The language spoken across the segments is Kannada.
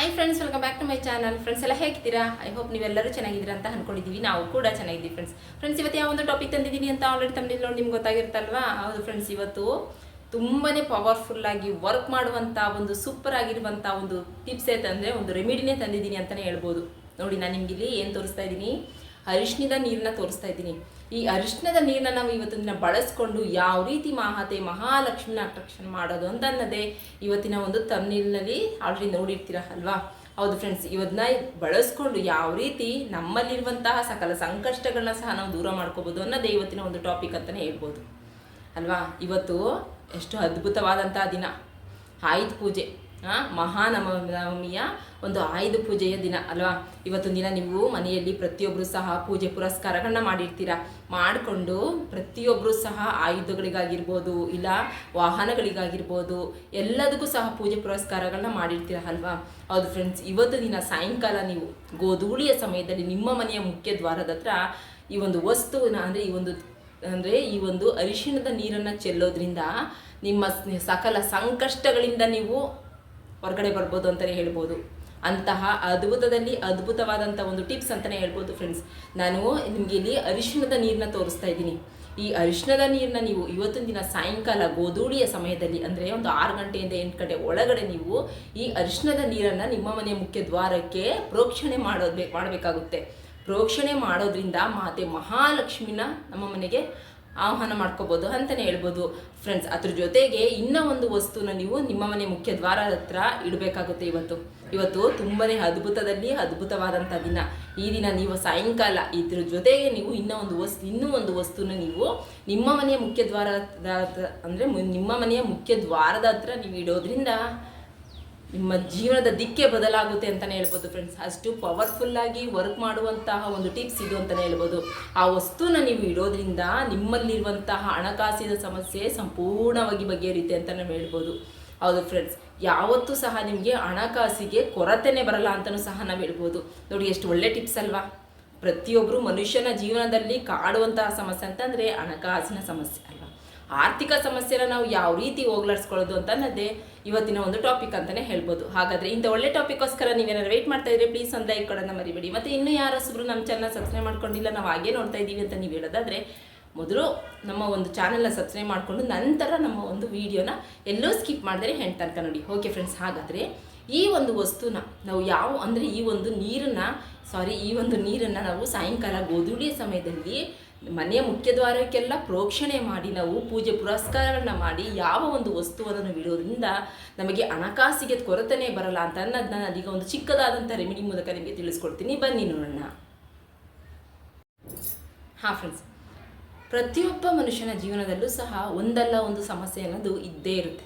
Hi friends welcome back to my channel friends ಎಲ್ಲ ಹೇಗಿದ್ದೀರಾ? ಐ ಹೋಪ್ ನೀವೆಲ್ಲರೂ ಚೆನ್ನಾಗಿದ್ದೀರಾ ಅಂತ ಅನ್ಕೊಂಡಿದ್ದೀವಿ. ನಾವು ಕೂಡ ಚೆನ್ನಾಗಿದ್ದೀವಿ ಫ್ರೆಂಡ್ಸ್ ಫ್ರೆಂಡ್ಸ್ ಇವತ್ತು ಯಾವ ಒಂದು ಟಾಪಿಕ್ ತಂದಿದ್ದೀನಿ ಅಂತ ಆಲ್ರೆಡಿ ತಮ್ಮಲ್ಲಿ ನೋಡಿ ನಿಮ್ಗೆ ಗೊತ್ತಾಗಿರುತ್ತಲ್ವಾ? ಹೌದು ಫ್ರೆಂಡ್ಸ್ ಇವತ್ತು ತುಂಬಾ ಪವರ್ಫುಲ್ ಆಗಿ ವರ್ಕ್ ಮಾಡುವಂಥ ಒಂದು ಸೂಪರ್ ಆಗಿರುವಂಥ ಒಂದು ಟಿಪ್ಸ್ ತಂದರೆ ಒಂದು ರೆಮಿಡಿನೇ ತಂದಿದ್ದೀನಿ ಅಂತಲೇ ಹೇಳ್ಬೋದು. ನೋಡಿ, ನಾನು ನಿಮಗಿಲ್ಲಿ ಏನು ತೋರಿಸ್ತಾ ಇದ್ದೀನಿ? ಅರಿಶಿನದ ನೀರನ್ನ ತೋರಿಸ್ತಾ ಇದ್ದೀನಿ. ಈ ಅರಿಶಿಣದ ನೀರನ್ನ ನಾವು ಇವತ್ತಿನ ದಿನ ಬಳಸ್ಕೊಂಡು ಯಾವ ರೀತಿ ಮಹಾತೆ ಮಹಾಲಕ್ಷ್ಮಿನ ಅಟ್ರಾಕ್ಷನ್ ಮಾಡೋದು ಅಂತ ಅನ್ನೋದೇ ಇವತ್ತಿನ ಒಂದು ತಮ್ನಿಲ್ನಲ್ಲಿ ಆಲ್ರೆಡಿ ನೋಡಿರ್ತೀರ ಅಲ್ವಾ? ಹೌದು ಫ್ರೆಂಡ್ಸ್ ಇವತ್ತಿನ ಬಳಸ್ಕೊಂಡು ಯಾವ ರೀತಿ ನಮ್ಮಲ್ಲಿರುವಂತಹ ಸಕಲ ಸಂಕಷ್ಟಗಳನ್ನ ಸಹ ನಾವು ದೂರ ಮಾಡ್ಕೋಬೋದು ಅನ್ನೋದೇ ಇವತ್ತಿನ ಒಂದು ಟಾಪಿಕ್ ಅಂತಲೇ ಹೇಳ್ಬೋದು. ಅಲ್ವಾ? ಇವತ್ತು ಎಷ್ಟು ಅದ್ಭುತವಾದಂತಹ ದಿನ. ಆಯುಧ ಪೂಜೆ. ಮಹಾನವಮಿಯ ಒಂದು ಆಯುಧ ಪೂಜೆಯ ದಿನ ಅಲ್ವಾ? ಇವತ್ತೊಂದು ದಿನ ನೀವು ಮನೆಯಲ್ಲಿ ಪ್ರತಿಯೊಬ್ಬರು ಸಹ ಪೂಜೆ ಪುರಸ್ಕಾರಗಳನ್ನ ಮಾಡಿರ್ತೀರ? ಮಾಡಿಕೊಂಡು ಪ್ರತಿಯೊಬ್ಬರು ಸಹ ಆಯುಧಗಳಿಗಾಗಿರ್ಬೋದು, ಇಲ್ಲ ವಾಹನಗಳಿಗಾಗಿರ್ಬೋದು, ಎಲ್ಲದಕ್ಕೂ ಸಹ ಪೂಜೆ ಪುರಸ್ಕಾರಗಳನ್ನ ಮಾಡಿರ್ತೀರ ಅಲ್ವಾ? ಹೌದು ಫ್ರೆಂಡ್ಸ್ ಇವತ್ತು ದಿನ ಸಾಯಂಕಾಲ ನೀವು ಗೋಧೂಳಿಯ ಸಮಯದಲ್ಲಿ ನಿಮ್ಮ ಮನೆಯ ಮುಖ್ಯ ದ್ವಾರದ ಹತ್ರ ಈ ಒಂದು ವಸ್ತುವಿನ ಅಂದರೆ ಈ ಒಂದು, ಅಂದರೆ ಈ ಒಂದು ಅರಿಶಿಣದ ನೀರನ್ನು ಚೆಲ್ಲೋದ್ರಿಂದ ನಿಮ್ಮ ಸಕಲ ಸಂಕಷ್ಟಗಳಿಂದ ನೀವು ಹೊರಗಡೆ ಬರ್ಬೋದು ಅಂತಲೇ ಹೇಳ್ಬೋದು. ಅಂತಹ ಅದ್ಭುತದಲ್ಲಿ ಅದ್ಭುತವಾದಂಥ ಒಂದು ಟಿಪ್ಸ್ ಅಂತಲೇ ಹೇಳ್ಬೋದು ಫ್ರೆಂಡ್ಸ್ ನಾನು ನಿಮಗೆ ಇಲ್ಲಿ ಅರಿಶಿಣದ ನೀರನ್ನ ತೋರಿಸ್ತಾ ಇದ್ದೀನಿ. ಈ ಅರಿಶಿಣದ ನೀರನ್ನ ನೀವು ಇವತ್ತಿನ ದಿನ ಸಾಯಂಕಾಲ ಗೋಧೂಳಿಯ ಸಮಯದಲ್ಲಿ ಅಂದರೆ ಒಂದು ಆರು ಗಂಟೆಯಿಂದ ಎಂಟು ಗಂಟೆ ಒಳಗಡೆ ನೀವು ಈ ಅರಿಶಿಣದ ನೀರನ್ನು ನಿಮ್ಮ ಮನೆಯ ಮುಖ್ಯ ದ್ವಾರಕ್ಕೆ ಪ್ರೋಕ್ಷಣೆ ಮಾಡೋದು ಮಾಡಬೇಕಾಗುತ್ತೆ. ಪ್ರೋಕ್ಷಣೆ ಮಾಡೋದ್ರಿಂದ ಮಾತೆ ಮಹಾಲಕ್ಷ್ಮಿನ ನಮ್ಮ ಮನೆಗೆ ಆಹ್ವಾನ ಮಾಡ್ಕೋಬೋದು ಅಂತಲೇ ಹೇಳ್ಬೋದು. ಫ್ರೆಂಡ್ಸ್ ಅದ್ರ ಜೊತೆಗೆ ಇನ್ನೂ ಒಂದು ವಸ್ತುನ ನೀವು ನಿಮ್ಮ ಮನೆ ಮುಖ್ಯ ದ್ವಾರ ಹತ್ರ ಇಡಬೇಕಾಗುತ್ತೆ ಇವತ್ತು. ಇವತ್ತು ತುಂಬನೇ ಅದ್ಭುತದಲ್ಲಿ ಅದ್ಭುತವಾದಂಥ ದಿನ. ಈ ದಿನ ನೀವು ಸಾಯಂಕಾಲ ಇದ್ರ ಜೊತೆಗೆ ನೀವು ಇನ್ನೂ ಒಂದು ವಸ್ತು, ಇನ್ನೂ ಒಂದು ವಸ್ತುನ ನೀವು ನಿಮ್ಮ ಮನೆಯ ಮುಖ್ಯ ದ್ವಾರದ ಅಂದರೆ ನಿಮ್ಮ ಮನೆಯ ಮುಖ್ಯ ದ್ವಾರದ ಹತ್ರ ನೀವು ಇಡೋದ್ರಿಂದ ನಿಮ್ಮ ಜೀವನದ ದಿಕ್ಕೇ ಬದಲಾಗುತ್ತೆ ಅಂತಲೇ ಹೇಳ್ಬೋದು ಫ್ರೆಂಡ್ಸ್ ಅಷ್ಟು ಪವರ್ಫುಲ್ ಆಗಿ ವರ್ಕ್ ಮಾಡುವಂತಹ ಒಂದು ಟಿಪ್ಸ್ ಇದು ಅಂತಲೇ ಹೇಳ್ಬೋದು. ಆ ವಸ್ತುನ ನೀವು ಇಡೋದ್ರಿಂದ ನಿಮ್ಮಲ್ಲಿರುವಂತಹ ಹಣಕಾಸಿನ ಸಮಸ್ಯೆ ಸಂಪೂರ್ಣವಾಗಿ ಬಗೆಹರಿಯುತ್ತೆ ಅಂತ ನಾವು ಹೇಳ್ಬೋದು. ಹೌದು ಫ್ರೆಂಡ್ಸ್ ಯಾವತ್ತೂ ಸಹ ನಿಮಗೆ ಹಣಕಾಸಿಗೆ ಕೊರತೆನೇ ಬರಲ್ಲ ಅಂತಲೂ ಸಹ ನಾವು ಹೇಳ್ಬೋದು. ನೋಡಿ, ಎಷ್ಟು ಒಳ್ಳೆ ಟಿಪ್ಸ್ ಅಲ್ವಾ? ಪ್ರತಿಯೊಬ್ಬರು ಮನುಷ್ಯನ ಜೀವನದಲ್ಲಿ ಕಾಡುವಂತಹ ಸಮಸ್ಯೆ ಅಂತಂದರೆ ಹಣಕಾಸಿನ ಸಮಸ್ಯೆ ಅಲ್ವಾ ಆರ್ಥಿಕ ಸಮಸ್ಯೆನ ನಾವು ಯಾವ ರೀತಿ ಹೋಗ್ಲಾಡ್ಸ್ಕೊಳ್ಳೋದು ಅಂತ ಅನ್ನೋದೇ ಇವತ್ತಿನ ಒಂದು ಟಾಪಿಕ್ ಅಂತಲೇ ಹೇಳ್ಬೋದು. ಹಾಗಾದರೆ ಇಂಥ ಒಳ್ಳೆ ಟಾಪಿಕ್ಗೋಸ್ಕರ ನೀವೇನಾದ್ರು ವೆಯ್ಟ್ ಮಾಡ್ತಾ ಇದ್ರೆ ಪ್ಲೀಸ್ ಒಂದು ಲೈಕ್ ಕೊಡೋಣ ಮರಿಬೇಡಿ. ಮತ್ತು ಇನ್ನೂ ಯಾರು ಹೊಸಬ್ರು ನಮ್ಮ ಚಾನಲ್ ಸಬ್ಸ್ಕ್ರೈಬ್ ಮಾಡ್ಕೊಂಡಿಲ್ಲ, ನಾವು ಹಾಗೆ ನೋಡ್ತಾ ಇದ್ದೀವಿ ಅಂತ ನೀವು ಹೇಳೋದಾದರೆ, ಮೊದಲು ನಮ್ಮ ಒಂದು ಚಾನಲ್ನ ಸಬ್ಸ್ಕ್ರೈಬ್ ಮಾಡಿಕೊಂಡು ನಂತರ ನಮ್ಮ ಒಂದು ವಿಡಿಯೋನ ಎಲ್ಲೂ ಸ್ಕಿಪ್ ಮಾಡಿದ್ರೆ ಹೆಣ್ಣು ತನಕ ನೋಡಿ. ಓಕೆ ಫ್ರೆಂಡ್ಸ್ ಹಾಗಾದರೆ ಈ ಒಂದು ವಸ್ತುನ ನಾವು ಯಾವ, ಅಂದರೆ ಈ ಒಂದು ನೀರನ್ನು ಸಾರಿ ಈ ಒಂದು ನೀರನ್ನು ನಾವು ಸಾಯಂಕಾಲ ಗೋಧೂಳಿಯ ಸಮಯದಲ್ಲಿ ಮನೆಯ ಮುಖ್ಯ ದ್ವಾರಕ್ಕೆಲ್ಲ ಪ್ರೋಕ್ಷಣೆ ಮಾಡಿ, ನಾವು ಪೂಜೆ ಪುರಸ್ಕಾರಗಳನ್ನ ಮಾಡಿ ಯಾವ ಒಂದು ವಸ್ತುವನ್ನು ಬಿಡೋದ್ರಿಂದ ನಮಗೆ ಹಣಕಾಸಿಗೆ ಕೊರತೆನೇ ಬರಲ್ಲ ಅಂತ ಅನ್ನೋದನ್ನ ನಾನೀಗ ಒಂದು ಚಿಕ್ಕದಾದಂಥ ರೆಮಿಡಿ ಮೂಲಕ ನಿಮಗೆ ತಿಳಿಸ್ಕೊಡ್ತೀನಿ. ಬನ್ನಿ ನೋಡೋಣ. ಹಾಂ ಫ್ರೆಂಡ್ಸ್ ಪ್ರತಿಯೊಬ್ಬ ಮನುಷ್ಯನ ಜೀವನದಲ್ಲೂ ಸಹ ಒಂದಲ್ಲ ಒಂದು ಸಮಸ್ಯೆ ಅನ್ನೋದು ಇದ್ದೇ ಇರುತ್ತೆ,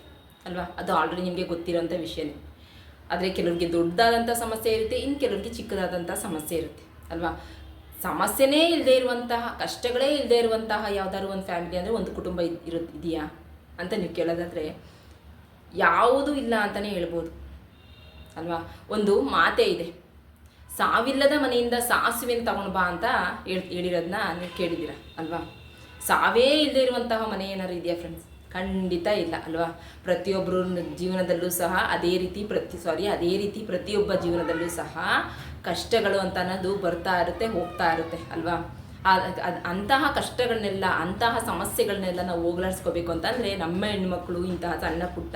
ಅಲ್ವಾ? ಅದು ಆಲ್ರೆಡಿ ನಿಮಗೆ ಗೊತ್ತಿರೋಂಥ ವಿಷಯನೇ. ಆದರೆ ಕೆಲವರಿಗೆ ದೊಡ್ಡದಾದಂಥ ಸಮಸ್ಯೆ ಇರುತ್ತೆ ಇನ್ನು ಕೆಲವರಿಗೆ ಚಿಕ್ಕದಾದಂಥ ಸಮಸ್ಯೆ ಇರುತ್ತೆ, ಅಲ್ವಾ? ಸಮಸ್ಯೆನೇ ಇಲ್ಲದೆ ಇರುವಂತಹ, ಕಷ್ಟಗಳೇ ಇಲ್ಲದೆ ಇರುವಂತಹ ಯಾವ್ದಾದ್ರು ಒಂದು ಫ್ಯಾಮಿಲಿ ಅಂದರೆ ಒಂದು ಕುಟುಂಬ ಇರೋ, ಇದೆಯಾ? ಅಂತ ನೀವು ಕೇಳೋದಾದರೆ ಯಾವುದೂ ಇಲ್ಲ ಅಂತಲೇ ಹೇಳ್ಬೋದು. ಅಲ್ವಾ? ಒಂದು ಮಾತೇ ಇದೆ. ಸಾವಿಲ್ಲದ ಮನೆಯಿಂದ ಸಾಸುವೆನ ತಗೊಂಡು ಬಾ ಅಂತ ಹೇಳ್ ಹೇಳಿರೋದನ್ನ ನೀವು ಕೇಳಿದ್ದೀರ? ಅಲ್ವಾ? ಸಾವೇ ಇಲ್ಲದೆ ಇರುವಂತಹ ಮನೆ ಏನಾದ್ರು ಇದೆಯಾ ಫ್ರೆಂಡ್ಸ್ ಖಂಡಿತ ಇಲ್ಲ, ಅಲ್ವಾ? ಪ್ರತಿಯೊಬ್ಬರ ಜೀವನದಲ್ಲೂ ಸಹ ಅದೇ ರೀತಿ ಪ್ರತಿ ಸಾರಿ ಅದೇ ರೀತಿ ಪ್ರತಿಯೊಬ್ಬ ಜೀವನದಲ್ಲೂ ಸಹ ಕಷ್ಟಗಳು ಅಂತ ಅನ್ನೋದು ಬರ್ತಾ ಇರುತ್ತೆ, ಹೋಗ್ತಾ ಇರುತ್ತೆ, ಅಲ್ವಾ? ಅಂತಹ ಕಷ್ಟಗಳನ್ನೆಲ್ಲ, ಅಂತಹ ಸಮಸ್ಯೆಗಳನ್ನೆಲ್ಲ ನಾವು ಹೋಗ್ಲಾಡಿಸ್ಕೋಬೇಕು ಅಂತಂದರೆ ನಮ್ಮ ಹೆಣ್ಮಕ್ಳು, ಇಂತಹ ಸಣ್ಣ ಪುಟ್ಟ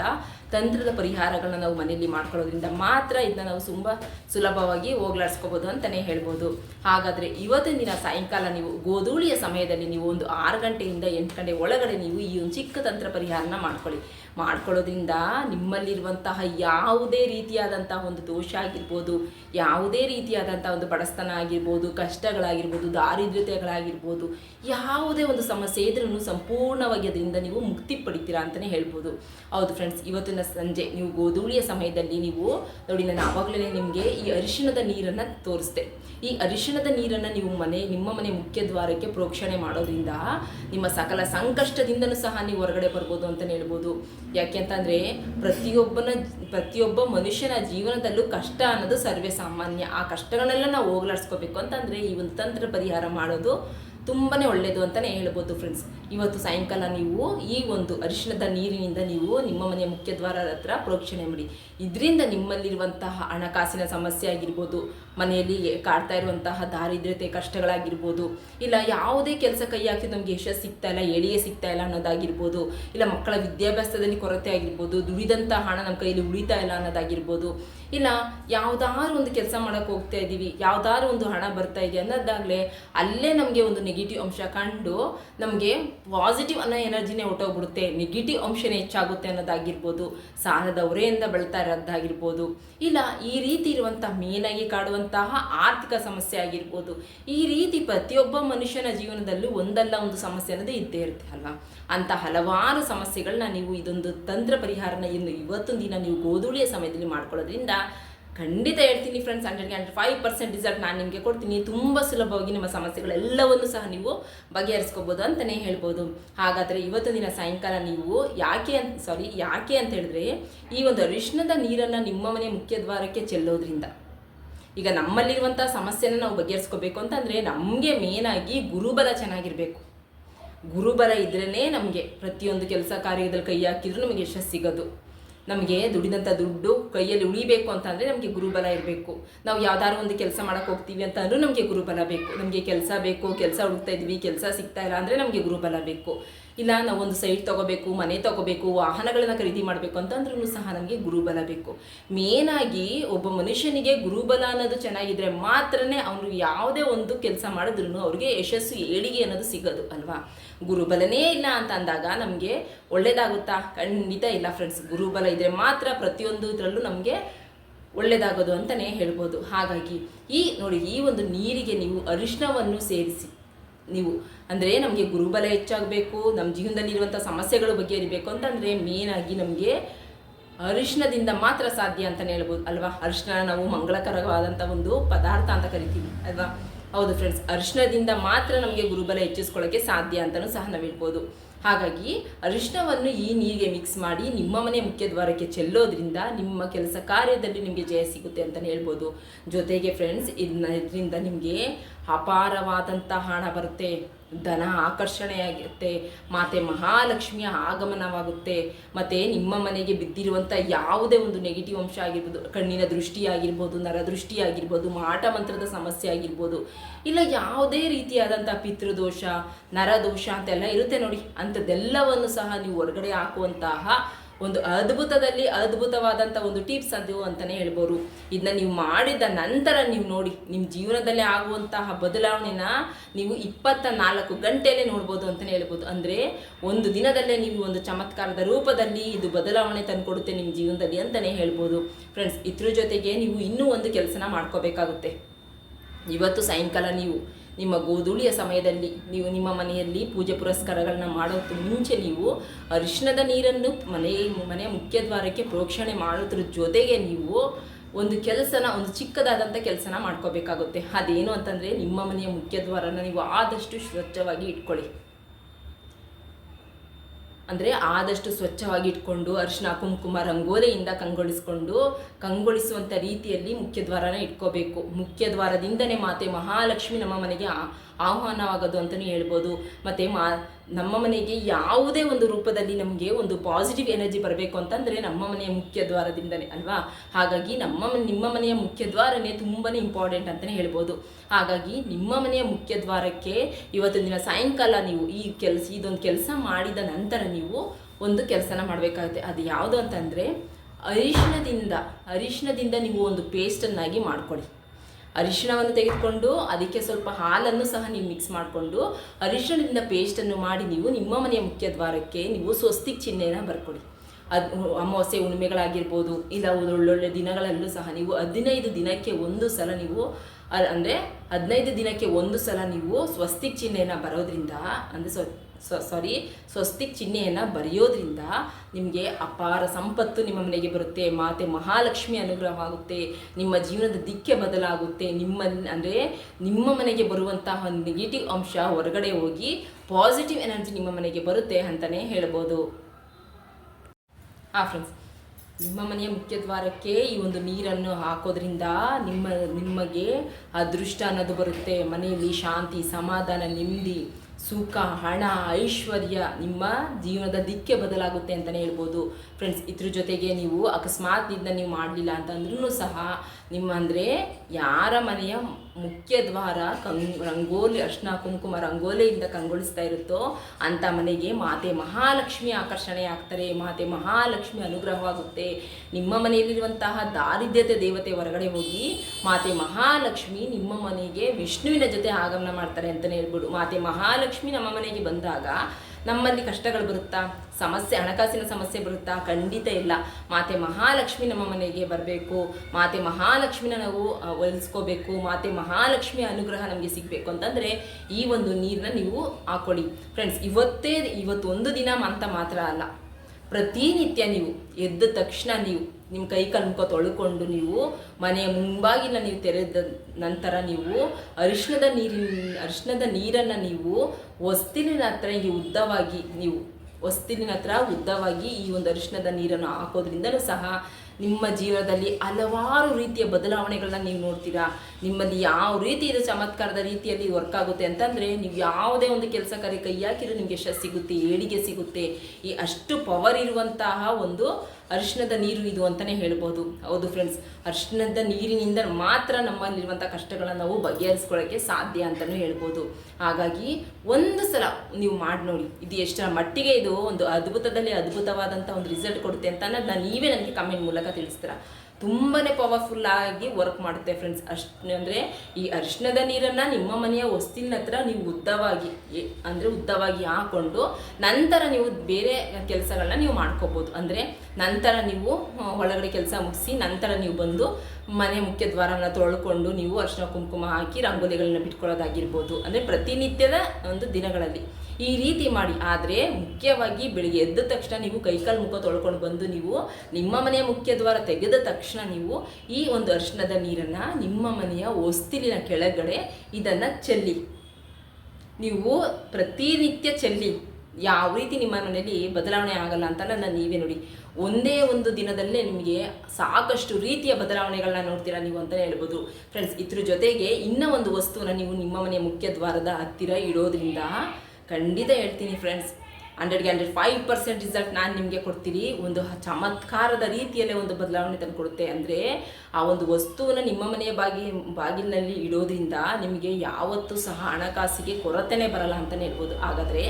ತಂತ್ರದ ಪರಿಹಾರಗಳನ್ನ ನಾವು ಮನೆಯಲ್ಲಿ ಮಾಡ್ಕೊಳ್ಳೋದ್ರಿಂದ ಮಾತ್ರ ಇದನ್ನ ನಾವು ತುಂಬ ಸುಲಭವಾಗಿ ಹೋಗ್ಲಾಡಿಸ್ಕೋಬೋದು ಅಂತಲೇ ಹೇಳ್ಬೋದು. ಹಾಗಾದರೆ ಇವತ್ತಿನ ದಿನ ಸಾಯಂಕಾಲ ನೀವು ಗೋಧೂಳಿಯ ಸಮಯದಲ್ಲಿ ನೀವು ಒಂದು ಆರು ಗಂಟೆಯಿಂದ ಎಂಟು ಗಂಟೆ ಒಳಗಡೆ ನೀವು ಈ ಒಂದು ಚಿಕ್ಕ ತಂತ್ರ ಪರಿಹಾರನ ಮಾಡ್ಕೊಳ್ಳಿ. ಮಾಡ್ಕೊಳ್ಳೋದ್ರಿಂದ ನಿಮ್ಮಲ್ಲಿರುವಂತಹ ಯಾವುದೇ ರೀತಿಯಾದಂತಹ ಒಂದು ದೋಷ ಆಗಿರ್ಬೋದು, ಯಾವುದೇ ರೀತಿಯಾದಂಥ ಒಂದು ಬಡಸ್ತನ ಆಗಿರ್ಬೋದು, ಕಷ್ಟಗಳಾಗಿರ್ಬೋದು, ದಾರಿದ್ರ್ಯತೆಗಳಾಗಿರ್ಬೋದು, ಯಾವುದೇ ಒಂದು ಸಮಸ್ಯೆ ಇದ್ರೂ ಸಂಪೂರ್ಣವಾಗಿ ಅದರಿಂದ ನೀವು ಮುಕ್ತಿ ಪಡಿತೀರಾ ಅಂತಲೇ ಹೇಳ್ಬೋದು. ಹೌದು ಫ್ರೆಂಡ್ಸ್ ಇವತ್ತಿನ ಸಂಜೆ ನೀವು ಗೋಧೂಳಿಯ ಸಮಯದಲ್ಲಿ ನೀವು ನೋಡಿ, ನಾನು ಆವಾಗಲೇ ನಿಮಗೆ ಈ ಅರಿಶಿಣದ ನೀರನ್ನು ತೋರಿಸ್ದೆ. ಈ ಅರಿಶಿಣದ ನೀರನ್ನು ನೀವು ಮನೆ, ನಿಮ್ಮ ಮನೆ ಮುಖ್ಯ ದ್ವಾರಕ್ಕೆ ಪ್ರೋಕ್ಷಣೆ ಮಾಡೋದ್ರಿಂದ ನಿಮ್ಮ ಸಕಲ ಸಂಕಷ್ಟದಿಂದನೂ ಸಹ ನೀವು ಹೊರಗಡೆ ಬರ್ಬೋದು ಅಂತಲೇ ಹೇಳ್ಬೋದು. ಯಾಕೆ ಅಂತಂದರೆ ಪ್ರತಿಯೊಬ್ಬನ, ಪ್ರತಿಯೊಬ್ಬ ಮನುಷ್ಯನ ಜೀವನದಲ್ಲೂ ಕಷ್ಟ ಅನ್ನೋದು ಸರ್ವೇ ಸಾಮಾನ್ಯ. ಆ ಕಷ್ಟಗಳನ್ನೆಲ್ಲ ನಾವು ಹೋಗ್ಲಾಡಿಸ್ಕೋಬೇಕು ಅಂತಂದರೆ ಈ ಒಂದು ತಂತ್ರ ಪರಿಹಾರ ಮಾಡೋದು ತುಂಬಾ ಒಳ್ಳೆಯದು ಅಂತಲೇ ಹೇಳ್ಬೋದು ಫ್ರೆಂಡ್ಸ್ ಇವತ್ತು ಸಾಯಂಕಾಲ ನೀವು ಈ ಒಂದು ಅರಿಶಿಣದ ನೀರಿನಿಂದ ನೀವು ನಿಮ್ಮ ಮನೆಯ ಮುಖ್ಯ ದ್ವಾರದ ಹತ್ರ ಪ್ರೋಕ್ಷಣೆ ಮಾಡಿ. ಇದರಿಂದ ನಿಮ್ಮಲ್ಲಿರುವಂತಹ ಹಣಕಾಸಿನ ಸಮಸ್ಯೆ ಆಗಿರ್ಬೋದು ಮನೆಯಲ್ಲಿ ಕಾಡ್ತಾ ಇರುವಂತಹ ದಾರಿದ್ರ್ಯತೆ ಕಷ್ಟಗಳಾಗಿರ್ಬೋದು, ಇಲ್ಲ ಯಾವುದೇ ಕೆಲಸ ಕೈ ಹಾಕಿ ನಮಗೆ ಯಶಸ್ಸು ಸಿಗ್ತಾ ಇಲ್ಲ, ಏಳಿಗೆ ಸಿಗ್ತಾ ಇಲ್ಲ ಅನ್ನೋದಾಗಿರ್ಬೋದು, ಇಲ್ಲ ಮಕ್ಕಳ ವಿದ್ಯಾಭ್ಯಾಸದಲ್ಲಿ ಕೊರತೆ ಆಗಿರ್ಬೋದು ದುಡಿದಂಥ ಹಣ ನಮ್ಮ ಕೈಯಲ್ಲಿ ಉಳಿತಾ ಇಲ್ಲ ಅನ್ನೋದಾಗಿರ್ಬೋದು, ಇಲ್ಲ ಯಾವುದಾದ್ರು ಒಂದು ಕೆಲಸ ಮಾಡೋಕ್ಕೆ ಹೋಗ್ತಾ ಇದ್ದೀವಿ ಯಾವ್ದಾದ್ರು ಒಂದು ಹಣ ಬರ್ತಾ ಇದೆ ಅನ್ನೋದಾಗಲೇ ಅಲ್ಲೇ ನಮಗೆ ಒಂದು ನೆಗೆಟಿವ್ ಅಂಶ ಕಂಡು ನಮಗೆ ಪಾಸಿಟಿವ್ ಅನ್ನೋ ಎನರ್ಜಿನೇ ಹೊಟ್ಟೋಗ್ಬಿಡುತ್ತೆ ನೆಗೆಟಿವ್ ಅಂಶನೇ ಹೆಚ್ಚಾಗುತ್ತೆ ಅನ್ನೋದಾಗಿರ್ಬೋದು, ಸಾಲದ ಹೊರೆಯಿಂದ ಬೆಳ್ತಾ ಇರೋದಾಗಿರ್ಬೋದು, ಇಲ್ಲ ಈ ರೀತಿ ಇರುವಂಥ ಮೇನಾಗಿ ಕಾಡುವಂತಹ ಆರ್ಥಿಕ ಸಮಸ್ಯೆ ಆಗಿರ್ಬೋದು. ಈ ರೀತಿ ಪ್ರತಿಯೊಬ್ಬ ಮನುಷ್ಯನ ಜೀವನದಲ್ಲೂ ಒಂದಲ್ಲ ಒಂದು ಸಮಸ್ಯೆ ಅನ್ನೋದು ಇದ್ದೇ ಇರುತ್ತೆ ಅಲ್ವಾ? ಅಂತ ಹಲವಾರು ಸಮಸ್ಯೆಗಳನ್ನ ನೀವು ಇದೊಂದು ತಂತ್ರ ಪರಿಹಾರನ ಇನ್ನು ಇವತ್ತೊಂದು ದಿನ ನೀವು ಗೋಧೂಳಿಯ ಸಮಯದಲ್ಲಿ ಮಾಡ್ಕೊಳ್ಳೋದ್ರಿಂದ ಖಂಡಿತ ಹೇಳ್ತೀನಿ ಫ್ರೆಂಡ್ಸ್ ಹಂಡ್ರೆಡ್ಗೆ ಹಂಡ್ರೆಡ್ ಫೈವ್ ಪರ್ಸೆಂಟ್ ರಿಸಲ್ಟ್ ನಾನು ನಿಮಗೆ ಕೊಡ್ತೀನಿ. ತುಂಬ ಸುಲಭವಾಗಿ ನಿಮ್ಮ ಸಮಸ್ಯೆಗಳೆಲ್ಲವನ್ನು ಸಹ ನೀವು ಬಗೆಹರಿಸ್ಕೋಬೋದು ಅಂತಲೇ ಹೇಳ್ಬೋದು. ಹಾಗಾದರೆ ಇವತ್ತು ದಿನ ಸಾಯಂಕಾಲ ನೀವು ಯಾಕೆ ಅಂತ ಸಾರಿ ಯಾಕೆ ಅಂತ ಹೇಳಿದ್ರೆ ಈ ಒಂದು ಅರಿಶಿಣದ ನೀರನ್ನು ನಿಮ್ಮ ಮನೆ ಮುಖ್ಯ ದ್ವಾರಕ್ಕೆ ಚೆಲ್ಲೋದ್ರಿಂದ ಈಗ ನಮ್ಮಲ್ಲಿರುವಂಥ ಸಮಸ್ಯೆನ ನಾವು ಬಗೆಹರಿಸ್ಕೋಬೇಕು ಅಂತಂದರೆ ನಮಗೆ ಮೇನಾಗಿ ಗುರುಬಲ ಚೆನ್ನಾಗಿರಬೇಕು. ಗುರುಬಲ ಇದ್ರೇ ನಮಗೆ ಪ್ರತಿಯೊಂದು ಕೆಲಸ ಕಾರ್ಯದಲ್ಲಿ ಕೈ ಹಾಕಿದ್ರು ನಮಗೆ ಯಶಸ್ಸು ಸಿಗೋದು. ನಮಗೆ ದುಡಿದಂಥ ದುಡ್ಡು ಕೈಯಲ್ಲಿ ಉಳಿಬೇಕು ಅಂತಂದರೆ ನಮಗೆ ಗುರುಬಲ ಇರಬೇಕು. ನಾವು ಯಾವ್ದಾದ್ರು ಒಂದು ಕೆಲಸ ಮಾಡೋಕೆ ಹೋಗ್ತೀವಿ ಅಂತ ಅಂದ್ರೂ ನಮಗೆ ಗುರುಬಲ ಬೇಕು. ನಮಗೆ ಕೆಲಸ ಬೇಕು, ಕೆಲಸ ಹುಡುಕ್ತಾ ಇದ್ವಿ, ಕೆಲಸ ಸಿಗ್ತಾ ಇಲ್ಲ ಅಂದರೆ ನಮಗೆ ಗುರುಬಲ ಬೇಕು. ಇಲ್ಲ, ನಾವು ಒಂದು ಸೈಟ್ ತಗೋಬೇಕು, ಮನೆ ತಗೋಬೇಕು, ವಾಹನಗಳನ್ನು ಖರೀದಿ ಮಾಡಬೇಕು ಅಂತಂದ್ರೂ ಸಹ ನಮಗೆ ಗುರುಬಲ ಬೇಕು. ಮೇನಾಗಿ ಒಬ್ಬ ಮನುಷ್ಯನಿಗೆ ಗುರುಬಲ ಅನ್ನೋದು ಚೆನ್ನಾಗಿದ್ರೆ ಮಾತ್ರನೇ ಅವನು ಯಾವುದೇ ಒಂದು ಕೆಲಸ ಮಾಡಿದ್ರು ಅವ್ರಿಗೆ ಯಶಸ್ಸು, ಏಳಿಗೆ ಅನ್ನೋದು ಸಿಗೋದು, ಅಲ್ವಾ? ಗುರುಬಲನೇ ಇಲ್ಲ ಅಂತ ಅಂದಾಗ ನಮಗೆ ಒಳ್ಳೇದಾಗುತ್ತಾ? ಖಂಡಿತ ಇಲ್ಲ ಫ್ರೆಂಡ್ಸ್ ಗುರುಬಲ ಇದ್ರೆ ಮಾತ್ರ ಪ್ರತಿಯೊಂದು ಇದರಲ್ಲೂ ನಮಗೆ ಒಳ್ಳೇದಾಗೋದು ಅಂತಲೇ ಹೇಳ್ಬೋದು. ಹಾಗಾಗಿ ಈ, ನೋಡಿ, ಈ ಒಂದು ನೀರಿಗೆ ನೀವು ಅರಿಶಿಣವನ್ನು ಸೇರಿಸಿ. ನೀವು ಅಂದರೆ ನಮಗೆ ಗುರುಬಲ ಹೆಚ್ಚಾಗಬೇಕು ನಮ್ಮ ಜೀವನದಲ್ಲಿರುವಂಥ ಸಮಸ್ಯೆಗಳು ಇರಬೇಕು ಅಂತಂದರೆ ಮೇನಾಗಿ ನಮಗೆ ಅರಿಶಿಣದಿಂದ ಮಾತ್ರ ಸಾಧ್ಯ ಅಂತಲೇ ಹೇಳ್ಬೋದು, ಅಲ್ವಾ? ಅರಿಶಿಣ ನಾವು ಮಂಗಳಕರವಾದಂಥ ಒಂದು ಪದಾರ್ಥ ಅಂತ ಕರಿತೀವಿ, ಅಲ್ವಾ? ಹೌದು ಫ್ರೆಂಡ್ಸ್ ಅರಿಶಿಣದಿಂದ ಮಾತ್ರ ನಮಗೆ ಗುರುಬಲ ಹೆಚ್ಚಿಸ್ಕೊಳ್ಳೋಕ್ಕೆ ಸಾಧ್ಯ ಅಂತಲೂ ಸಹ ನಾವು ಹೇಳ್ಬೋದು. ಹಾಗಾಗಿ ಅರಿಶಿಣವನ್ನು ಈ ನೀರಿಗೆ ಮಿಕ್ಸ್ ಮಾಡಿ ನಿಮ್ಮ ಮನೆ ಮುಖ್ಯ ದ್ವಾರಕ್ಕೆ ಚೆಲ್ಲೋದ್ರಿಂದ ನಿಮ್ಮ ಕೆಲಸ ಕಾರ್ಯದಲ್ಲಿ ನಿಮಗೆ ಜಯ ಸಿಗುತ್ತೆ ಅಂತಲೇ ಹೇಳ್ಬೋದು. ಜೊತೆಗೆ ಫ್ರೆಂಡ್ಸ್ ಇದನ್ನ ಇದರಿಂದ ನಿಮಗೆ ಅಪಾರವಾದಂಥ ಹಣ ಬರುತ್ತೆ. ಧನ ಆಕರ್ಷಣೆಯಾಗಿರುತ್ತೆ ಮಾತೆ ಮಹಾಲಕ್ಷ್ಮಿಯ ಆಗಮನವಾಗುತ್ತೆ, ಮತ್ತು ನಿಮ್ಮ ಮನೆಗೆ ಬಿದ್ದಿರುವಂಥ ಯಾವುದೇ ಒಂದು ನೆಗೆಟಿವ್ ಅಂಶ ಆಗಿರ್ಬೋದು, ಕಣ್ಣಿನ ದೃಷ್ಟಿ ಆಗಿರ್ಬೋದು ನರದೃಷ್ಟಿ ಆಗಿರ್ಬೋದು, ಮಾಟ ಮಂತ್ರದ ಸಮಸ್ಯೆ ಆಗಿರ್ಬೋದು, ಇಲ್ಲ ಯಾವುದೇ ರೀತಿಯಾದಂಥ ಪಿತೃದೋಷ, ನರದೋಷ ಅಂತೆಲ್ಲ ಇರುತ್ತೆ ನೋಡಿ, ಅಂಥದ್ದೆಲ್ಲವನ್ನು ಸಹ ನೀವು ಹೊರಗಡೆ ಹಾಕುವಂತಹ ಒಂದು ಅದ್ಭುತದಲ್ಲಿ ಅದ್ಭುತವಾದಂಥ ಒಂದು ಟಿಪ್ಸ್ ಅದು ಅಂತಲೇ ಹೇಳ್ಬೋದು. ಇದನ್ನ ನೀವು ಮಾಡಿದ ನಂತರ ನೀವು ನೋಡಿ ನಿಮ್ಮ ಜೀವನದಲ್ಲಿ ಆಗುವಂತಹ ಬದಲಾವಣೆನ ನೀವು ಇಪ್ಪತ್ತ ನಾಲ್ಕು ಗಂಟೆಯಲ್ಲೇ ನೋಡ್ಬೋದು ಅಂತಲೇ ಹೇಳ್ಬೋದು. ಅಂದರೆ ಒಂದು ದಿನದಲ್ಲೇ ನೀವು ಒಂದು ಚಮತ್ಕಾರದ ರೂಪದಲ್ಲಿ ಇದು ಬದಲಾವಣೆ ತಂದುಕೊಡುತ್ತೆ ನಿಮ್ಮ ಜೀವನದಲ್ಲಿ ಅಂತಲೇ ಹೇಳ್ಬೋದು. ಫ್ರೆಂಡ್ಸ್ ಇದ್ರ ಜೊತೆಗೆ ನೀವು ಇನ್ನೂ ಒಂದು ಕೆಲಸನ ಮಾಡ್ಕೋಬೇಕಾಗುತ್ತೆ. ಇವತ್ತು ಸಾಯಂಕಾಲ ನೀವು ನಿಮ್ಮ ಗೋಧುಳಿಯ ಸಮಯದಲ್ಲಿ ನೀವು ನಿಮ್ಮ ಮನೆಯಲ್ಲಿ ಪೂಜೆ ಪುರಸ್ಕಾರಗಳನ್ನ ಮಾಡೋದು ಮುಂಚೆ ನೀವು ಅರಿಶಿಣದ ನೀರನ್ನು ಮನೆ, ಮನೆಯ ಮುಖ್ಯ ದ್ವಾರಕ್ಕೆ ಪ್ರೋಕ್ಷಣೆ ಮಾಡೋದ್ರ ಜೊತೆಗೆ ನೀವು ಒಂದು ಕೆಲಸನ, ಒಂದು ಚಿಕ್ಕದಾದಂಥ ಕೆಲಸನ ಮಾಡ್ಕೋಬೇಕಾಗುತ್ತೆ. ಅದೇನು ಅಂತಂದರೆ ನಿಮ್ಮ ಮನೆಯ ಮುಖ್ಯ ದ್ವಾರನ ನೀವು ಆದಷ್ಟು ಸ್ವಚ್ಛವಾಗಿ ಇಟ್ಕೊಳ್ಳಿ. ಅಂದರೆ ಆದಷ್ಟು ಸ್ವಚ್ಛವಾಗಿ ಇಟ್ಕೊಂಡು ಅರಿಶಿನ, ಕುಂಕುಮ ರಂಗೋಲಿಯಿಂದ ಕಂಗೊಳಿಸ್ಕೊಂಡು ಕಂಗೊಳಿಸುವಂಥ ರೀತಿಯಲ್ಲಿ ಮುಖ್ಯ ದ್ವಾರನ ಇಟ್ಕೋಬೇಕು. ಮುಖ್ಯ ದ್ವಾರದಿಂದನೇ ಮಾತೆ ಮಹಾಲಕ್ಷ್ಮಿ ನಮ್ಮ ಮನೆಗೆ ಆಹ್ವಾನವಾಗೋದು ಅಂತಲೂ ಹೇಳ್ಬೋದು. ಮತ್ತು ಮಾ ನಮ್ಮ ಮನೆಗೆ ಯಾವುದೇ ಒಂದು ರೂಪದಲ್ಲಿ ನಮಗೆ ಒಂದು ಪಾಸಿಟಿವ್ ಎನರ್ಜಿ ಬರಬೇಕು ಅಂತಂದರೆ ನಮ್ಮ ಮನೆಯ ಮುಖ್ಯ ದ್ವಾರದಿಂದನೇ, ಅಲ್ವಾ? ಹಾಗಾಗಿ ನಮ್ಮ ನಿಮ್ಮ ಮನೆಯ ಮುಖ್ಯ ದ್ವಾರನೇ ತುಂಬಾ ಇಂಪಾರ್ಟೆಂಟ್ ಅಂತಲೇ ಹೇಳ್ಬೋದು. ಹಾಗಾಗಿ ನಿಮ್ಮ ಮನೆಯ ಮುಖ್ಯ ದ್ವಾರಕ್ಕೆ ಇವತ್ತಿನ ದಿನ ಸಾಯಂಕಾಲ ನೀವು ಈ ಕೆಲಸ, ಇದೊಂದು ಕೆಲಸ ಮಾಡಿದ ನಂತರ ನೀವು ಒಂದು ಕೆಲಸನ ಮಾಡಬೇಕಾಗುತ್ತೆ. ಅದು ಯಾವುದು ಅಂತಂದರೆ ಅರಿಶಿನದಿಂದ ಅರಿಶಿನದಿಂದ ನೀವು ಒಂದು ಪೇಸ್ಟನ್ನಾಗಿ ಮಾಡ್ಕೊಳ್ಳಿ. ಅರಿಶಿಣವನ್ನು ತೆಗೆದುಕೊಂಡು ಅದಕ್ಕೆ ಸ್ವಲ್ಪ ಹಾಲನ್ನು ಸಹ ನೀವು ಮಿಕ್ಸ್ ಮಾಡಿಕೊಂಡು ಅರಿಶಿಣದಿಂದ ಪೇಸ್ಟನ್ನು ಮಾಡಿ ನೀವು ನಿಮ್ಮ ಮನೆಯ ಮುಖ್ಯ ದ್ವಾರಕ್ಕೆ ನೀವು ಸ್ವಸ್ತಿಕ್ ಚಿಹ್ನೆಯನ್ನು ಬರ್ಕೊಡಿ. ಅದು ಅಮಾವಾಸ್ಯೆ ಹುಣ್ಣಿಮೆಗಳಾಗಿರ್ಬೋದು ಇಲ್ಲ ಒಳ್ಳೊಳ್ಳೆ ದಿನಗಳಲ್ಲೂ ಸಹ ನೀವು ಹದಿನೈದು ದಿನಕ್ಕೆ ಒಂದು ಸಲ ನೀವು, ಅಂದರೆ ಹದಿನೈದು ದಿನಕ್ಕೆ ಒಂದು ಸಲ ನೀವು ಸ್ವಸ್ತಿಕ್ ಚಿಹ್ನೆಯನ್ನು ಬರೋದ್ರಿಂದ, ಅಂದರೆ ಸ್ವ ಸ್ವ ಸಾರಿ ಸ್ವಸ್ತಿಕ್ ಚಿಹ್ನೆಯನ್ನು ಬರೆಯೋದ್ರಿಂದ ನಿಮಗೆ ಅಪಾರ ಸಂಪತ್ತು ನಿಮ್ಮ ಮನೆಗೆ ಬರುತ್ತೆ. ಮಾತೆ ಮಹಾಲಕ್ಷ್ಮಿ ಅನುಗ್ರಹವಾಗುತ್ತೆ ನಿಮ್ಮ ಜೀವನದ ದಿಕ್ಕೆ ಬದಲಾಗುತ್ತೆ. ನಿಮ್ಮ, ಅಂದರೆ ನಿಮ್ಮ ಮನೆಗೆ ಬರುವಂತಹ ನೆಗೆಟಿವ್ ಅಂಶ ಹೊರಗಡೆ ಹೋಗಿ ಪಾಸಿಟಿವ್ ಎನರ್ಜಿ ನಿಮ್ಮ ಮನೆಗೆ ಬರುತ್ತೆ ಅಂತಲೇ ಹೇಳ್ಬೋದು. ಹಾಂ ಫ್ರೆಂಡ್ಸ್ ನಿಮ್ಮ ಮನೆಯ ಮುಖ್ಯದ್ವಾರಕ್ಕೆ ಈ ಒಂದು ನೀರನ್ನು ಹಾಕೋದ್ರಿಂದ ನಿಮ್ಮ, ನಿಮಗೆ ಅದೃಷ್ಟ ಅನ್ನೋದು ಬರುತ್ತೆ. ಮನೆಯಲ್ಲಿ ಶಾಂತಿ, ಸಮಾಧಾನ, ನೆಮ್ಮದಿ. ಸುಖ, ಹಣ, ಐಶ್ವರ್ಯ ನಿಮ್ಮ ಜೀವನದ ದಿಕ್ಕೆ ಬದಲಾಗುತ್ತೆ ಅಂತಲೇ ಹೇಳ್ಬೋದು. ಫ್ರೆಂಡ್ಸ್ ಇದ್ರ ಜೊತೆಗೆ ನೀವು ಅಕಸ್ಮಾತ್ ಇದನ್ನ ನೀವು ಮಾಡಲಿಲ್ಲ ಅಂತಂದ್ರೂ ಸಹ ನಿಮ್ಮ ಅಂದರೆ ಯಾರ ಮನೆಯ ಮುಖ್ಯ ದ್ವಾರ ಕಂಗ್, ರಂಗೋಲಿ, ಅರ್ಶನ, ಕುಂಕುಮ, ರಂಗೋಲಿಯಿಂದ ಕಂಗೊಳಿಸ್ತಾ ಇರುತ್ತೋ ಅಂಥ ಮನೆಗೆ ಮಾತೆ ಮಹಾಲಕ್ಷ್ಮಿ ಆಕರ್ಷಣೆ ಆಗ್ತಾರೆ. ಮಾತೆ ಮಹಾಲಕ್ಷ್ಮಿ ಅನುಗ್ರಹವಾಗುತ್ತೆ. ನಿಮ್ಮ ಮನೆಯಲ್ಲಿರುವಂತಹ ದಾರಿದ್ರ್ಯತೆ, ದೇವತೆ ಹೊರಗಡೆ ಹೋಗಿ ಮಾತೆ ಮಹಾಲಕ್ಷ್ಮಿ ನಿಮ್ಮ ಮನೆಗೆ ವಿಷ್ಣುವಿನ ಜೊತೆ ಆಗಮನ ಮಾಡ್ತಾರೆ ಅಂತಲೇ ಹೇಳ್ಬೋದು. ಮಾತೆ ಮಹಾಲಕ್ಷ್ಮಿ ನಮ್ಮ ಮನೆಗೆ ಬಂದಾಗ ನಮ್ಮಲ್ಲಿ ಕಷ್ಟಗಳು ಬರುತ್ತಾ? ಸಮಸ್ಯೆ, ಹಣಕಾಸಿನ ಸಮಸ್ಯೆ ಬರುತ್ತಾ? ಖಂಡಿತ ಇಲ್ಲ. ಮಾತೆ ಮಹಾಲಕ್ಷ್ಮಿ ನಮ್ಮ ಮನೆಗೆ ಬರಬೇಕು. ಮಾತೆ ಮಹಾಲಕ್ಷ್ಮಿನ ನಾವು ಒಲಿಸ್ಕೋಬೇಕು ಮಾತೆ ಮಹಾಲಕ್ಷ್ಮಿ ಅನುಗ್ರಹ ನಮಗೆ ಸಿಗಬೇಕು ಅಂತಂದರೆ ಈ ಒಂದು ನೀರನ್ನ ನೀವು ಹಾಕೊಳ್ಳಿ. ಫ್ರೆಂಡ್ಸ್ ಇವತ್ತೇ ಇವತ್ತು ಒಂದು ದಿನ ಅಂತ ಮಾತ್ರ ಅಲ್ಲ. ಪ್ರತಿನಿತ್ಯ ನೀವು ಎದ್ದ ತಕ್ಷಣ ನೀವು ನಿಮ್ಮ ಕೈ ಮುಖ ತೊಳ್ಕೊಂಡು ನೀವು ಮನೆಯ ಮುಂಬಾಗಿಲ ನೀವು ತೆರೆದ ನಂತರ ನೀವು ಅರಿಶಿಣದ ನೀರಿನ, ಅರಿಶಿಣದ ನೀರನ್ನು ನೀವು ಹೊಸ್ತಿಲಿನ ಹತ್ರ ಹೀಗೆ ಉದ್ದವಾಗಿ, ನೀವು ಹೊಸ್ತಿಲಿನ ಹತ್ರ ಉದ್ದವಾಗಿ ಈ ಒಂದು ಅರಿಶಿಣದ ನೀರನ್ನು ಹಾಕೋದ್ರಿಂದಲೂ ಸಹ ನಿಮ್ಮ ಜೀವನದಲ್ಲಿ ಹಲವಾರು ರೀತಿಯ ಬದಲಾವಣೆಗಳನ್ನ ನೀವು ನೋಡ್ತೀರಾ? ನಿಮ್ಮಲ್ಲಿ ಯಾವ ರೀತಿ ಇದು ಚಮತ್ಕಾರದ ರೀತಿಯಲ್ಲಿ ವರ್ಕ್ ಆಗುತ್ತೆ ಅಂತಂದರೆ, ನೀವು ಯಾವುದೇ ಒಂದು ಕೆಲಸ ಕಾರ್ಯ ಕೈ ಹಾಕಿದ್ರೆ ನಿಮಗೆ ಯಶಸ್ಸು ಸಿಗುತ್ತೆ, ಏಳಿಗೆ ಸಿಗುತ್ತೆ. ಈ ಅಷ್ಟು ಪವರ್ ಇರುವಂತಹ ಒಂದು ಅರಿಶಿಣದ ನೀರು ಇದು ಅಂತಲೇ ಹೇಳ್ಬೋದು. ಹೌದು ಫ್ರೆಂಡ್ಸ್ ಅರಿಶಿಣದ ನೀರಿನಿಂದ ಮಾತ್ರ ನಮ್ಮಲ್ಲಿರುವಂಥ ಕಷ್ಟಗಳನ್ನು ನಾವು ಬಗೆಹರಿಸ್ಕೊಳ್ಳೋಕ್ಕೆ ಸಾಧ್ಯ ಅಂತಲೂ ಹೇಳ್ಬೋದು. ಹಾಗಾಗಿ ಒಂದು ಸಲ ನೀವು ಮಾಡಿ ನೋಡಿ, ಇದು ಎಷ್ಟರ ಮಟ್ಟಿಗೆ ಇದು ಒಂದು ಅದ್ಭುತದಲ್ಲಿ ಅದ್ಭುತವಾದಂಥ ಒಂದು ರಿಸಲ್ಟ್ ಕೊಡುತ್ತೆ ಅಂತ ನಾನು ನೀವೇ ನನಗೆ ಕಮೆಂಟ್ ಮೂಲಕ ತಿಳಿಸ್ತೀರಾ? ತುಂಬಾ ಪವರ್ಫುಲ್ ಆಗಿ ವರ್ಕ್ ಮಾಡುತ್ತೆ ಫ್ರೆಂಡ್ಸ್ ಅಷ್ಟು ಅಂದರೆ ಈ ಅರಿಶಿಣದ ನೀರನ್ನು ನಿಮ್ಮ ಮನೆಯ ಹೊಸ್ತಿನ ಹತ್ರ ನೀವು ಉದ್ದವಾಗಿ ಅಂದರೆ ಉದ್ದವಾಗಿ ಹಾಕೊಂಡು ನಂತರ ನೀವು ಬೇರೆ ಕೆಲಸಗಳನ್ನ ನೀವು ಮಾಡ್ಕೋಬೋದು. ಅಂದರೆ ನಂತರ ನೀವು ಒಳಗಡೆ ಕೆಲಸ ಮುಗಿಸಿ ನಂತರ ನೀವು ಬಂದು ಮನೆ ಮುಖ್ಯ ದ್ವಾರನ ತೊಳ್ಕೊಂಡು ನೀವು ಅರಿಶಿಣ ಕುಂಕುಮ ಹಾಕಿ ರಂಗೋಲಿಗಳನ್ನ ಬಿಟ್ಕೊಳ್ಳೋದಾಗಿರ್ಬೋದು. ಅಂದರೆ ಪ್ರತಿನಿತ್ಯದ ಒಂದು ದಿನಗಳಲ್ಲಿ. ಈ ರೀತಿ ಮಾಡಿ. ಆದರೆ ಮುಖ್ಯವಾಗಿ ಬೆಳಿಗ್ಗೆ ಎದ್ದ ತಕ್ಷಣ ನೀವು ಕೈಕಾಲು ಮುಖ ತೊಳ್ಕೊಂಡು ಬಂದು ನೀವು ನಿಮ್ಮ ಮನೆಯ ಮುಖ್ಯ ದ್ವಾರ ತೆಗೆದ ತಕ್ಷಣ ನೀವು ಈ ಒಂದು ಅರಿಶಿಣದ ನೀರನ್ನು ನಿಮ್ಮ ಮನೆಯ ಹೊಸ್ತಿಲಿನ ಕೆಳಗಡೆ ಇದನ್ನು ಚೆಲ್ಲಿ. ನೀವು ಪ್ರತಿನಿತ್ಯ ಚೆಲ್ಲಿ. ಯಾವ ರೀತಿ ನಿಮ್ಮ ಮನೆಯಲ್ಲಿ ಬದಲಾವಣೆ ಆಗಲ್ಲ ಅಂತ ನನ್ನ ನೀವೇ ನೋಡಿ. ಒಂದೇ ಒಂದು ದಿನದಲ್ಲೇ ನಿಮಗೆ ಸಾಕಷ್ಟು ರೀತಿಯ ಬದಲಾವಣೆಗಳನ್ನ ನೋಡ್ತೀರಾ ನೀವು ಅಂತಲೇ ಹೇಳ್ಬೋದು. ಫ್ರೆಂಡ್ಸ್ ಇದ್ರ ಜೊತೆಗೆ ಇನ್ನೂ ಒಂದು ವಸ್ತುವನ್ನ ನೀವು ನಿಮ್ಮ ಮನೆಯ ಮುಖ್ಯ ದ್ವಾರದ ಹತ್ತಿರ ಇಡೋದ್ರಿಂದ ಖಂಡಿತ ಹೇಳ್ತೀನಿ ಫ್ರೆಂಡ್ಸ್ ಹಂಡ್ರೆಡ್ಗೆ ಹಂಡ್ರೆಡ್ ಫೈವ್ ಪರ್ಸೆಂಟ್ ರಿಸಲ್ಟ್ ನಾನು ನಿಮಗೆ ಕೊಡ್ತೀನಿ. ಒಂದು ಚಮತ್ಕಾರದ ರೀತಿಯಲ್ಲೇ ಒಂದು ಬದಲಾವಣೆ ತಂದುಕೊಡುತ್ತೆ ಅಂದರೆ ಆ ಒಂದು ವಸ್ತುವನ್ನು ನಿಮ್ಮ ಮನೆಯ ಬಾಗಿ, ಬಾಗಿಲಿನಲ್ಲಿ ಇಡೋದ್ರಿಂದ ನಿಮಗೆ ಯಾವತ್ತೂ ಸಹ ಹಣಕಾಸಿಗೆ ಕೊರತೆನೇ ಬರಲ್ಲ ಅಂತಲೇ ಹೇಳ್ಬೋದು. ಹಾಗಾದರೆ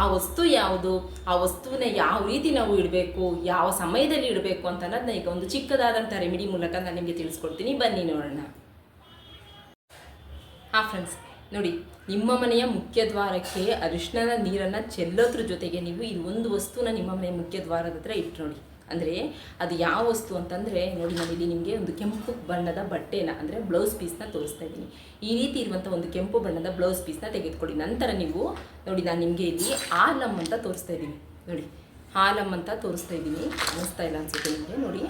ಆ ವಸ್ತು ಯಾವುದು, ಆ ವಸ್ತುವಿನ ಯಾವ ರೀತಿ ನಾವು ಇಡಬೇಕು, ಯಾವ ಸಮಯದಲ್ಲಿ ಇಡಬೇಕು ಅಂತ ಅನ್ನೋದನ್ನ ಈಗ ಒಂದು ಚಿಕ್ಕದಾದಂಥ ರೆಮಿಡಿ ಮೂಲಕ ನಾನು ನಿಮಗೆ ತಿಳಿಸ್ಕೊಡ್ತೀನಿ. ಬನ್ನಿ ನೋಡೋಣ. ಹಾಂ ಫ್ರೆಂಡ್ಸ್ ನೋಡಿ, ನಿಮ್ಮ ಮನೆಯ ಮುಖ್ಯ ದ್ವಾರಕ್ಕೆ ನೀರನ್ನು ಚೆಲ್ಲೋದ್ರ ಜೊತೆಗೆ ನೀವು ಇದು ಒಂದು ವಸ್ತುನ ನಿಮ್ಮ ಮನೆಯ ಮುಖ್ಯ ದ್ವಾರದ ಹತ್ರ ಇಟ್ಟು ನೋಡಿ. ಅಂದರೆ ಅದು ಯಾವ ವಸ್ತು ಅಂತಂದರೆ, ನೋಡಿ ನಾನಿಲ್ಲಿ ನಿಮಗೆ ಒಂದು ಕೆಂಪು ಬಣ್ಣದ ಬಟ್ಟೆನ, ಅಂದರೆ ಬ್ಲೌಸ್ ಪೀಸ್ನ ತೋರಿಸ್ತಾ ಇದ್ದೀನಿ. ಈ ರೀತಿ ಇರುವಂಥ ಒಂದು ಕೆಂಪು ಬಣ್ಣದ ಬ್ಲೌಸ್ ಪೀಸ್ನ ತೆಗೆದುಕೊಳ್ಳಿ. ನಂತರ ನೀವು, ನೋಡಿ ನಾನು ನಿಮಗೆ ಇಲ್ಲಿ ಹಾಲಮ್ ಅಂತ ತೋರಿಸ್ತಾ ಇದ್ದೀನಿ. ನೋಡಿ ಹಾಲಮ್ ಅಂತ ತೋರಿಸ್ತಾ ಇದ್ದೀನಿ. ಅನಿಸ್ತಾ ಇಲ್ಲ ಅನಿಸುತ್ತೆ ನಿಮಗೆ, ನೋಡಿ.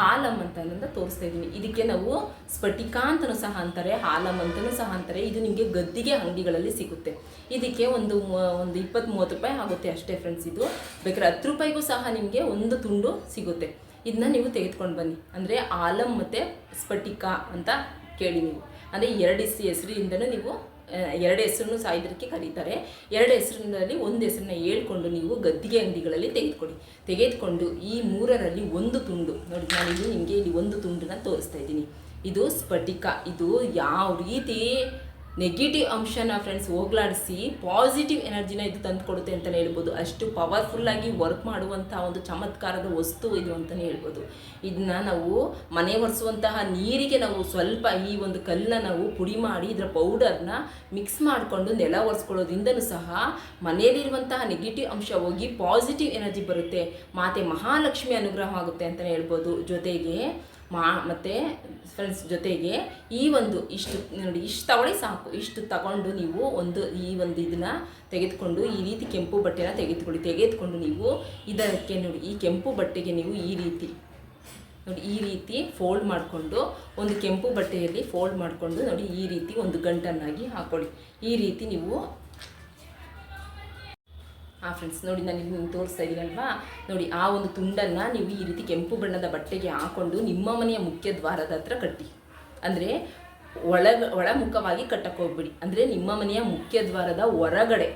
ಹಾಲಮ್ ಅಂತ ಅನ್ನೋದನ್ನ ತೋರಿಸ್ತಾ ಇದ್ದೀನಿ. ಇದಕ್ಕೆ ನಾವು ಸ್ಫಟಿಕ ಅಂತಲೂ ಸಹ ಅಂತಾರೆ ಹಾಲಮ್ ಅಂತಲೂ ಸಹ ಅಂತಾರೆ. ಇದು ನಿಮಗೆ ಗದ್ದಿಗೆ ಅಂಗಡಿಗಳಲ್ಲಿ ಸಿಗುತ್ತೆ. ಇದಕ್ಕೆ ಒಂದು ಒಂದು ಇಪ್ಪತ್ತು ಮೂವತ್ತು ರೂಪಾಯಿ ಆಗುತ್ತೆ ಅಷ್ಟೇ ಫ್ರೆಂಡ್ಸ್ ಇದು. ಬೇಕಾದ್ರೆ ಹತ್ತು ರೂಪಾಯಿಗೂ ಸಹ ನಿಮಗೆ ಒಂದು ತುಂಡು ಸಿಗುತ್ತೆ. ಇದನ್ನ ನೀವು ತೆಗೆದುಕೊಂಡು ಬನ್ನಿ. ಅಂದರೆ ಆಲಮ್ ಮತ್ತು ಸ್ಫಟಿಕ ಅಂತ ಕೇಳಿ ನೀವು. ಅಂದರೆ ಎರಡು ಹೆಸರಿಂದನೂ ನೀವು ಎರಡು ಹೆಸರನ್ನು ಸಹ ಇದಕ್ಕೆ ಕರೀತಾರೆ. ಎರಡು ಹೆಸರಿನಲ್ಲಿ ಒಂದು ಹೆಸರನ್ನ ಹೇಳ್ಕೊಂಡು ನೀವು ಗದ್ದಿಗೆ ಅಂಗಡಿಗಳಲ್ಲಿ ತೆಗೆದುಕೊಡಿ ತೆಗೆದುಕೊಂಡು ಈ ಮೂರರಲ್ಲಿ ಒಂದು ತುಂಡು. ನೋಡಿ ನಾನಿಲ್ಲಿ ನಿಮಗೆ ಇಲ್ಲಿ ಒಂದು ತುಂಡನ್ನ ತೋರಿಸ್ತಾ ಇದ್ದೀನಿ. ಇದು ಸ್ಫಟಿಕ. ಇದು ಯಾವ ರೀತಿ ನೆಗೆಟಿವ್ ಅಂಶನ ಫ್ರೆಂಡ್ಸ್ ಹೋಗ್ಲಾಡಿಸಿ ಪಾಸಿಟಿವ್ ಎನರ್ಜಿನ ಇದು ತಂದು ಕೊಡುತ್ತೆ ಅಂತಲೇ ಹೇಳ್ಬೋದು. ಅಷ್ಟು ಪವರ್ಫುಲ್ಲಾಗಿ ವರ್ಕ್ ಮಾಡುವಂಥ ಒಂದು ಚಮತ್ಕಾರದ ವಸ್ತು ಇದು ಅಂತಲೇ ಹೇಳ್ಬೋದು. ಇದನ್ನ ನಾವು ಮನೆ ಒರೆಸುವಂತಹ ನೀರಿಗೆ ನಾವು ಸ್ವಲ್ಪ ಈ ಒಂದು ಕಲ್ಲನ್ನ ನಾವು ಪುಡಿ ಮಾಡಿ ಇದರ ಪೌಡರ್ನ ಮಿಕ್ಸ್ ಮಾಡಿಕೊಂಡು ನೆಲ ಒರೆಸ್ಕೊಳ್ಳೋದ್ರಿಂದನೂ ಸಹ ಮನೆಯಲ್ಲಿರುವಂತಹ ನೆಗೆಟಿವ್ ಅಂಶ ಹೋಗಿ ಪಾಸಿಟಿವ್ ಎನರ್ಜಿ ಬರುತ್ತೆ. ಮಾತೆ ಮಹಾಲಕ್ಷ್ಮಿ ಅನುಗ್ರಹ ಆಗುತ್ತೆ ಅಂತಲೇ ಹೇಳ್ಬೋದು. ಜೊತೆಗೆ ಮಾ ಮತ್ತು ಫ್ರೆಂಡ್ಸ್ ಜೊತೆಗೆ ಈ ಒಂದು ಇಷ್ಟು, ನೋಡಿ, ಇಷ್ಟು ತಗೊಳ್ಳಿ ಸಾಕು. ಇಷ್ಟು ತಗೊಂಡು ನೀವು ಒಂದು ಈ ಒಂದು ಇದನ್ನ ತೆಗೆದುಕೊಂಡು, ಈ ರೀತಿ ಕೆಂಪು ಬಟ್ಟೆನ ತೆಗೆದುಕೊಳ್ಳಿ. ತೆಗೆದುಕೊಂಡು ನೀವು ಇದಕ್ಕೆ, ನೋಡಿ, ಈ ಕೆಂಪು ಬಟ್ಟೆಗೆ ನೀವು ಈ ರೀತಿ, ನೋಡಿ, ಈ ರೀತಿ ಫೋಲ್ಡ್ ಮಾಡಿಕೊಂಡು, ಒಂದು ಕೆಂಪು ಬಟ್ಟೆಯಲ್ಲಿ ಫೋಲ್ಡ್ ಮಾಡಿಕೊಂಡು, ನೋಡಿ, ಈ ರೀತಿ ಒಂದು ಗಂಟನ್ನಾಗಿ ಹಾಕೊಳ್ಳಿ. ಈ ರೀತಿ ನೀವು ಹಾಂ ಫ್ರೆಂಡ್ಸ್ ನೋಡಿ ನಾನು ಇಲ್ಲಿ ತೋರಿಸ್ತಾ ಇದ್ದೀನಲ್ವಾ ನೋಡಿ, ಆ ಒಂದು ತುಂಡನ್ನು ನೀವು ಈ ರೀತಿ ಕೆಂಪು ಬಣ್ಣದ ಬಟ್ಟೆಗೆ ಹಾಕೊಂಡು ನಿಮ್ಮ ಮನೆಯ ಮುಖ್ಯ ದ್ವಾರದ ಹತ್ರ ಕಟ್ಟಿ. ಅಂದರೆ ಒಳ ಒಳಮುಖವಾಗಿ ಕಟ್ಟಕ್ಕೆ ಹೋಗ್ಬಿಡಿ. ಅಂದರೆ ನಿಮ್ಮ ಮನೆಯ ಮುಖ್ಯ ದ್ವಾರದ ಹೊರಗಡೆ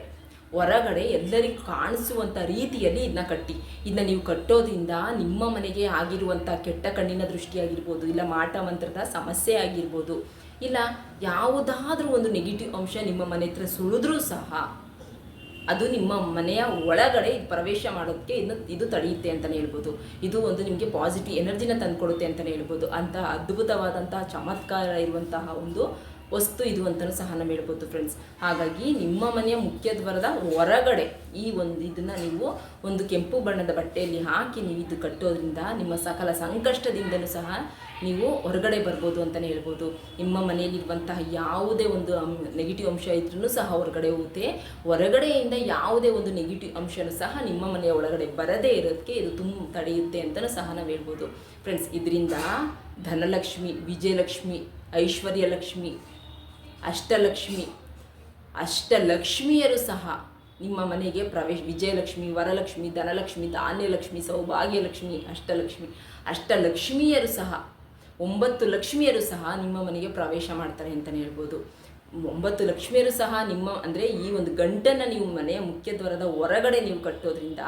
ಹೊರಗಡೆ ಎಲ್ಲರಿಗೂ ಕಾಣಿಸುವಂಥ ರೀತಿಯಲ್ಲಿ ಇದನ್ನ ಕಟ್ಟಿ. ಇದನ್ನ ನೀವು ಕಟ್ಟೋದ್ರಿಂದ ನಿಮ್ಮ ಮನೆಗೆ ಆಗಿರುವಂಥ ಕೆಟ್ಟ ಕಣ್ಣಿನ ದೃಷ್ಟಿ ಆಗಿರ್ಬೋದು, ಇಲ್ಲ ಮಾಟ ಮಂತ್ರದ ಸಮಸ್ಯೆ ಆಗಿರ್ಬೋದು, ಇಲ್ಲ ಯಾವುದಾದ್ರೂ ಒಂದು ನೆಗೆಟಿವ್ ಅಂಶ ನಿಮ್ಮ ಮನೆ ಹತ್ರ ಸುಳಿದ್ರೂ ಸಹ ಅದು ನಿಮ್ಮ ಮನೆಯ ಒಳಗಡೆ ಪ್ರವೇಶ ಮಾಡೋಕ್ಕೆ ಇನ್ನು ಇದು ತಡೆಯುತ್ತೆ ಅಂತಲೇ ಹೇಳ್ಬೋದು. ಇದು ಒಂದು ನಿಮಗೆ ಪಾಸಿಟಿವ್ ಎನರ್ಜಿನ ತಂದುಕೊಡುತ್ತೆ ಅಂತಲೇ ಹೇಳ್ಬೋದು. ಅಂತಹ ಅದ್ಭುತವಾದಂತಹ ಚಮತ್ಕಾರ ಇರುವಂತಹ ಒಂದು ವಸ್ತು ಇದು ಅಂತಲೂ ಸಹ ನಾವು ಹೇಳ್ಬೋದು ಫ್ರೆಂಡ್ಸ್ ಹಾಗಾಗಿ ನಿಮ್ಮ ಮನೆಯ ಮುಖ್ಯ ದ್ವಾರದ ಹೊರಗಡೆ ಈ ಒಂದು ಇದನ್ನು ನೀವು ಒಂದು ಕೆಂಪು ಬಣ್ಣದ ಬಟ್ಟೆಯಲ್ಲಿ ಹಾಕಿ ನೀವು ಇದು ಕಟ್ಟೋದ್ರಿಂದ ನಿಮ್ಮ ಸಕಲ ಸಂಕಷ್ಟದಿಂದಲೂ ಸಹ ನೀವು ಹೊರಗಡೆ ಬರ್ಬೋದು ಅಂತಲೇ ಹೇಳ್ಬೋದು. ನಿಮ್ಮ ಮನೆಯಲ್ಲಿರುವಂತಹ ಯಾವುದೇ ಒಂದು ನೆಗೆಟಿವ್ ಅಂಶ ಇದ್ರೂ ಸಹ ಹೊರಗಡೆ ಹೋಗುತ್ತೆ. ಹೊರಗಡೆಯಿಂದ ಯಾವುದೇ ಒಂದು ನೆಗೆಟಿವ್ ಅಂಶನೂ ಸಹ ನಿಮ್ಮ ಮನೆಯ ಒಳಗಡೆ ಬರದೇ ಇರೋದಕ್ಕೆ ಇದು ತುಂಬ ತಡೆಯುತ್ತೆ ಅಂತಲೂ ಸಹ ನಾವು ಹೇಳ್ಬೋದು. ಫ್ರೆಂಡ್ಸ್ ಇದರಿಂದ ಧನಲಕ್ಷ್ಮಿ, ವಿಜಯಲಕ್ಷ್ಮಿ ಐಶ್ವರ್ಯ ಲಕ್ಷ್ಮಿ ಅಷ್ಟಲಕ್ಷ್ಮಿ. ಅಷ್ಟಲಕ್ಷ್ಮಿಯರು ಸಹ ನಿಮ್ಮ ಮನೆಗೆ ಪ್ರವೇಶ, ವಿಜಯಲಕ್ಷ್ಮಿ, ವರಲಕ್ಷ್ಮಿ, ಧನಲಕ್ಷ್ಮಿ, ಧಾನ್ಯಲಕ್ಷ್ಮಿ, ಸೌಭಾಗ್ಯಲಕ್ಷ್ಮಿ, ಅಷ್ಟಲಕ್ಷ್ಮಿ. ಅಷ್ಟಲಕ್ಷ್ಮಿಯರು ಸಹ, ಒಂಬತ್ತು ಲಕ್ಷ್ಮಿಯರು ಸಹ ನಿಮ್ಮ ಮನೆಗೆ ಪ್ರವೇಶ ಮಾಡ್ತಾರೆ ಅಂತಲೇ ಹೇಳ್ಬೋದು. ಒಂಬತ್ತು ಲಕ್ಷ್ಮಿಯರು ಸಹ ನಿಮ್ಮ, ಅಂದರೆ ಈ ಒಂದು ಗಂಟನ್ನು ನೀವು ಮನೆಯ ಮುಖ್ಯ ದ್ವಾರದ ಹೊರಗಡೆ ನೀವು ಕಟ್ಟೋದ್ರಿಂದ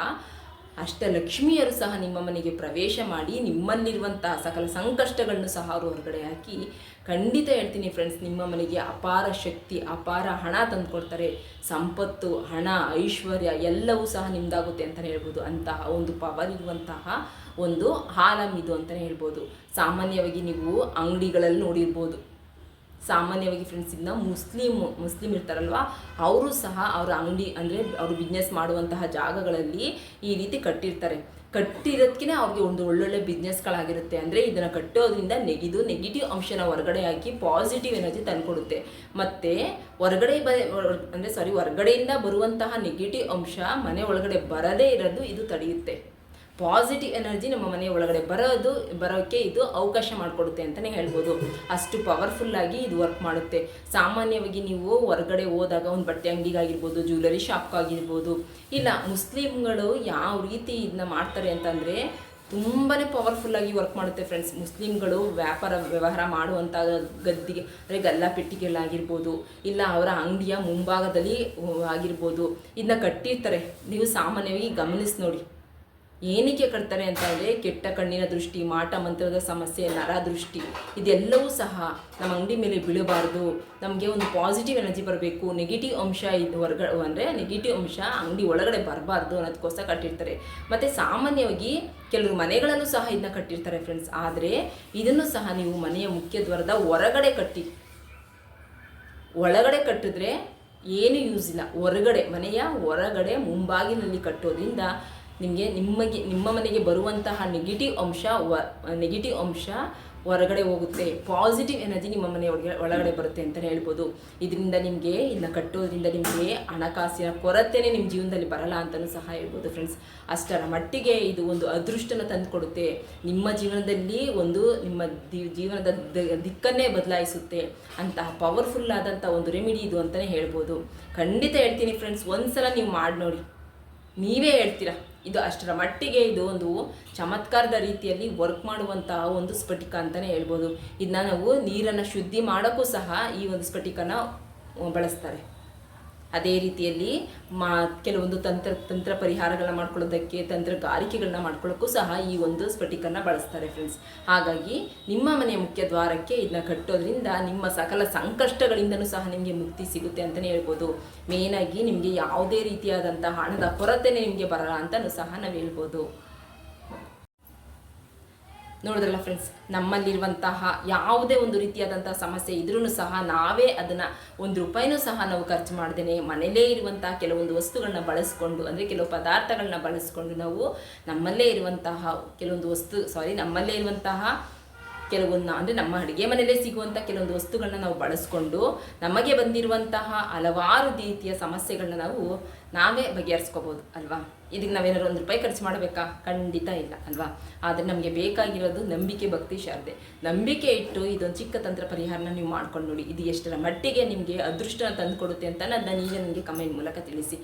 ಅಷ್ಟಲಕ್ಷ್ಮಿಯರು ಸಹ ನಿಮ್ಮ ಮನೆಗೆ ಪ್ರವೇಶ ಮಾಡಿ ನಿಮ್ಮಲ್ಲಿರುವಂತಹ ಸಕಲ ಸಂಕಷ್ಟಗಳನ್ನು ಸಹ ಅವರು ಹೊರಗಡೆ ಹಾಕಿ, ಖಂಡಿತ ಹೇಳ್ತೀನಿ ಫ್ರೆಂಡ್ಸ್ ನಿಮ್ಮ ಮನೆಗೆ ಅಪಾರ ಶಕ್ತಿ, ಅಪಾರ ಹಣ ತಂದುಕೊಡ್ತಾರೆ. ಸಂಪತ್ತು, ಹಣ, ಐಶ್ವರ್ಯ ಎಲ್ಲವೂ ಸಹ ನಿಮ್ದಾಗುತ್ತೆ ಅಂತಲೇ ಹೇಳ್ಬೋದು. ಅಂತಹ ಒಂದು ಪವರ್ ಇರುವಂತಹ ಒಂದು ಹಾಲಮ್ ಇದು ಅಂತಲೇ ಹೇಳ್ಬೋದು. ಸಾಮಾನ್ಯವಾಗಿ ನೀವು ಅಂಗಡಿಗಳಲ್ಲಿ ನೋಡಿರ್ಬೋದು. ಸಾಮಾನ್ಯವಾಗಿ ಫ್ರೆಂಡ್ಸ್ ಇದನ್ನ ಮುಸ್ಲಿಮ್ ಮುಸ್ಲಿಮ್ ಇರ್ತಾರಲ್ವ, ಅವರು ಸಹ ಅವರ ಅಂಗಡಿ ಅಂದರೆ ಅವರು ಬಿಸ್ನೆಸ್ ಮಾಡುವಂತಹ ಜಾಗಗಳಲ್ಲಿ ಈ ರೀತಿ ಕಟ್ಟಿರ್ತಾರೆ. ಕಟ್ಟಿರೋದಕ್ಕೆ ಅವ್ರಿಗೆ ಒಂದು ಒಳ್ಳೊಳ್ಳೆ ಬಿಸ್ನೆಸ್ಗಳಾಗಿರುತ್ತೆ ಅಂದರೆ ಇದನ್ನು ಕಟ್ಟೋದ್ರಿಂದ ನೆಗೆದು ನೆಗೆಟಿವ್ ಅಂಶನ ಹೊರಗಡೆ ಹಾಕಿ ಪಾಸಿಟಿವ್ ಎನರ್ಜಿ ತಂದುಕೊಡುತ್ತೆ. ಮತ್ತು ಹೊರಗಡೆ ಬ, ಅಂದರೆ ಸಾರಿ ಹೊರಗಡೆಯಿಂದ ಬರುವಂತಹ ನೆಗೆಟಿವ್ ಅಂಶ ಮನೆ ಒಳಗಡೆ ಬರದೇ ಇರೋದು ಇದು ತಡೆಯುತ್ತೆ. ಪಾಸಿಟಿವ್ ಎನರ್ಜಿ ನಮ್ಮ ಮನೆಯ ಒಳಗಡೆ ಬರೋದು ಬರೋಕ್ಕೆ ಇದು ಅವಕಾಶ ಮಾಡಿಕೊಡುತ್ತೆ ಅಂತಲೇ ಹೇಳ್ಬೋದು. ಅಷ್ಟು ಪವರ್ಫುಲ್ಲಾಗಿ ಇದು ವರ್ಕ್ ಮಾಡುತ್ತೆ. ಸಾಮಾನ್ಯವಾಗಿ ನೀವು ಹೊರಗಡೆ ಹೋದಾಗ ಒಂದು ಬಟ್ಟೆ ಅಂಗಡಿಗಾಗಿರ್ಬೋದು ಜ್ಯುವೆಲರಿ ಶಾಪ್ಗಾಗಿರ್ಬೋದು ಇಲ್ಲ ಮುಸ್ಲಿಮ್ಗಳು ಯಾವ ರೀತಿ ಇದನ್ನ ಮಾಡ್ತಾರೆ ಅಂತಂದರೆ ತುಂಬಾ ಪವರ್ಫುಲ್ಲಾಗಿ ವರ್ಕ್ ಮಾಡುತ್ತೆ ಫ್ರೆಂಡ್ಸ್ ಮುಸ್ಲಿಮ್ಗಳು ವ್ಯಾಪಾರ, ವ್ಯವಹಾರ ಮಾಡುವಂಥ ಗದ್ದಿಗೆ ಅಂದರೆ ಗಲ್ಲ ಪೆಟ್ಟಿಗೆಗಳಾಗಿರ್ಬೋದು, ಇಲ್ಲ ಅವರ ಅಂಗಡಿಯ ಮುಂಭಾಗದಲ್ಲಿ ಆಗಿರ್ಬೋದು ಇದನ್ನ ಕಟ್ಟಿರ್ತಾರೆ. ನೀವು ಸಾಮಾನ್ಯವಾಗಿ ಗಮನಿಸಿ ನೋಡಿ. ಏನಕ್ಕೆ ಕಟ್ತಾರೆ ಅಂತ ಅಂದರೆ ಕೆಟ್ಟ ಕಣ್ಣಿನ ದೃಷ್ಟಿ, ಮಾಟ ಮಂತ್ರದ ಸಮಸ್ಯೆ, ನರ ದೃಷ್ಟಿ, ಇದೆಲ್ಲವೂ ಸಹ ನಮ್ಮ ಅಂಗಡಿ ಮೇಲೆ ಬೀಳಬಾರ್ದು. ನಮಗೆ ಒಂದು ಪಾಸಿಟಿವ್ ಎನರ್ಜಿ ಬರಬೇಕು. ನೆಗೆಟಿವ್ ಅಂಶ ಇದು ಹೊರಗ ಅಂದರೆ ನೆಗೆಟಿವ್ ಅಂಶ ಅಂಗಡಿ ಒಳಗಡೆ ಬರಬಾರ್ದು ಅನ್ನೋದಕ್ಕೋಸ್ಕರ ಕಟ್ಟಿರ್ತಾರೆ. ಮತ್ತು ಸಾಮಾನ್ಯವಾಗಿ ಕೆಲವರು ಮನೆಗಳನ್ನು ಸಹ ಇದನ್ನ ಕಟ್ಟಿರ್ತಾರೆ ಫ್ರೆಂಡ್ಸ್ ಆದರೆ ಇದನ್ನು ಸಹ ನೀವು ಮನೆಯ ಮುಖ್ಯ ದ್ವಾರದ ಹೊರಗಡೆ ಕಟ್ಟಿ, ಒಳಗಡೆ ಕಟ್ಟಿದ್ರೆ ಏನು ಯೂಸ್ ಇಲ್ಲ. ಹೊರಗಡೆ, ಮನೆಯ ಹೊರಗಡೆ ಮುಂಬಾಗಿಲಲ್ಲಿ ಕಟ್ಟೋದ್ರಿಂದ ನಿಮಗೆ ನಿಮಗೆ ನಿಮ್ಮ ಮನೆಗೆ ಬರುವಂತಹ ನೆಗೆಟಿವ್ ಅಂಶ ನೆಗೆಟಿವ್ ಅಂಶ ಹೊರಗಡೆ ಹೋಗುತ್ತೆ. ಪಾಸಿಟಿವ್ ಎನರ್ಜಿ ನಿಮ್ಮ ಮನೆ ಒಳಗೆ, ಒಳಗಡೆ ಬರುತ್ತೆ ಅಂತಲೇ ಹೇಳ್ಬೋದು. ಇದರಿಂದ ನಿಮಗೆ ಇದನ್ನ ಕಟ್ಟೋದ್ರಿಂದ ನಿಮಗೆ ಹಣಕಾಸಿನ ಕೊರತೆನೇ ನಿಮ್ಮ ಜೀವನದಲ್ಲಿ ಬರಲ್ಲ ಅಂತಲೂ ಸಹ ಹೇಳ್ಬೋದು ಫ್ರೆಂಡ್ಸ್ ಅಷ್ಟರ ಮಟ್ಟಿಗೆ ಇದು ಒಂದು ಅದೃಷ್ಟನ ತಂದುಕೊಡುತ್ತೆ. ನಿಮ್ಮ ಜೀವನದಲ್ಲಿ ಒಂದು, ನಿಮ್ಮ ಜೀವನದ ದಿಕ್ಕನ್ನೇ ಬದಲಾಯಿಸುತ್ತೆ. ಅಂತಹ ಪವರ್ಫುಲ್ ಆದಂಥ ಒಂದು ರೆಮಿಡಿ ಇದು ಅಂತಲೇ ಹೇಳ್ಬೋದು. ಖಂಡಿತ ಹೇಳ್ತೀನಿ ಫ್ರೆಂಡ್ಸ್ ಒಂದ್ಸಲ ನೀವು ಮಾಡಿ ನೋಡಿ ನೀವೇ ಹೇಳ್ತೀರಾ? ಇದು ಅಷ್ಟರ ಮಟ್ಟಿಗೆ ಇದು ಒಂದು ಚಮತ್ಕಾರದ ರೀತಿಯಲ್ಲಿ ವರ್ಕ್ ಮಾಡುವಂತಹ ಒಂದು ಸ್ಫಟಿಕ ಅಂತಲೇ ಹೇಳ್ಬೋದು. ಇದನ್ನ ನಾವು ನೀರನ್ನು ಶುದ್ಧಿ ಮಾಡೋಕ್ಕೂ ಸಹ ಈ ಒಂದು ಸ್ಫಟಿಕನ ಬಳಸ್ತಾರೆ. ಅದೇ ರೀತಿಯಲ್ಲಿ ಮಾ, ಕೆಲವೊಂದು ತಂತ್ರ ತಂತ್ರ ಪರಿಹಾರಗಳನ್ನ ಮಾಡ್ಕೊಳ್ಳೋದಕ್ಕೆ, ತಂತ್ರಗಾರಿಕೆಗಳನ್ನ ಮಾಡ್ಕೊಳ್ಳೋಕ್ಕೂ ಸಹ ಈ ಒಂದು ಸ್ಫಟಿಕನ್ನ ಬಳಸ್ತಾರೆ ಫ್ರೆಂಡ್ಸ್ ಹಾಗಾಗಿ ನಿಮ್ಮ ಮನೆಯ ಮುಖ್ಯ ದ್ವಾರಕ್ಕೆ ಇದನ್ನ ಕಟ್ಟೋದ್ರಿಂದ ನಿಮ್ಮ ಸಕಲ ಸಂಕಷ್ಟಗಳಿಂದನೂ ಸಹ ನಿಮಗೆ ಮುಕ್ತಿ ಸಿಗುತ್ತೆ ಅಂತಲೇ ಹೇಳ್ಬೋದು. ಮೇನಾಗಿ ನಿಮಗೆ ಯಾವುದೇ ರೀತಿಯಾದಂಥ ಹಣದ ಕೊರತೆನೇ ನಿಮಗೆ ಬರಲ್ಲ ಅಂತಲೂ ಸಹ ನಾವು ಹೇಳ್ಬೋದು. ನೋಡಿದ್ರಲ್ಲ ಫ್ರೆಂಡ್ಸ್ ನಮ್ಮಲ್ಲಿರುವಂತಹ ಯಾವುದೇ ಒಂದು ರೀತಿಯಾದಂತಹ ಸಮಸ್ಯೆ ಇದ್ರೂ ಸಹ ನಾವೇ ಅದನ್ನು ಒಂದು ರೂಪಾಯಿನೂ ಸಹ ನಾವು ಖರ್ಚು ಮಾಡ್ದೇನೆ. ಮನೆಯಲ್ಲೇ ಇರುವಂತಹ ಕೆಲವೊಂದು ವಸ್ತುಗಳನ್ನ ಬಳಸ್ಕೊಂಡು, ಅಂದರೆ ಕೆಲವು ಪದಾರ್ಥಗಳನ್ನ ಬಳಸ್ಕೊಂಡು ನಾವು ನಮ್ಮಲ್ಲೇ ಇರುವಂತಹ ಕೆಲವೊಂದು ವಸ್ತು ಸಾರಿ ನಮ್ಮಲ್ಲೇ ಇರುವಂತಹ ಕೆಲವೊಂದು, ಅಂದರೆ ನಮ್ಮ ಅಡುಗೆ ಮನೆಯಲ್ಲೇ ಸಿಗುವಂಥ ಕೆಲವೊಂದು ವಸ್ತುಗಳನ್ನ ನಾವು ಬಳಸ್ಕೊಂಡು, ನಮಗೆ ಬಂದಿರುವಂತಹ ಹಲವಾರು ರೀತಿಯ ಸಮಸ್ಯೆಗಳನ್ನ ನಾವು ನಾವೇ ಬಗೆಹರಿಸ್ಕೋಬೋದು, ಅಲ್ವಾ? ಇದಕ್ಕೆ ನಾವೇನಾದ್ರು ಒಂದು ರೂಪಾಯಿ ಖರ್ಚು ಮಾಡಬೇಕಾ? ಖಂಡಿತ ಇಲ್ಲ, ಅಲ್ವಾ? ಆದರೆ ನಮಗೆ ಬೇಕಾಗಿರೋದು ನಂಬಿಕೆ, ಭಕ್ತಿ, ಶಾರದೆ. ನಂಬಿಕೆ ಇಟ್ಟು ಇದೊಂದು ಚಿಕ್ಕ ತಂತ್ರ ಪರಿಹಾರನ ನೀವು ಮಾಡ್ಕೊಂಡು ನೋಡಿ. ಇದು ಎಷ್ಟರ ಮಟ್ಟಿಗೆ ನಿಮಗೆ ಅದೃಷ್ಟ ತಂದುಕೊಡುತ್ತೆ ಅಂತ ನಾನು ಈಗ ನಿಮಗೆ ಕಮೆಂಟ್ ಮೂಲಕ ತಿಳಿಸಿ.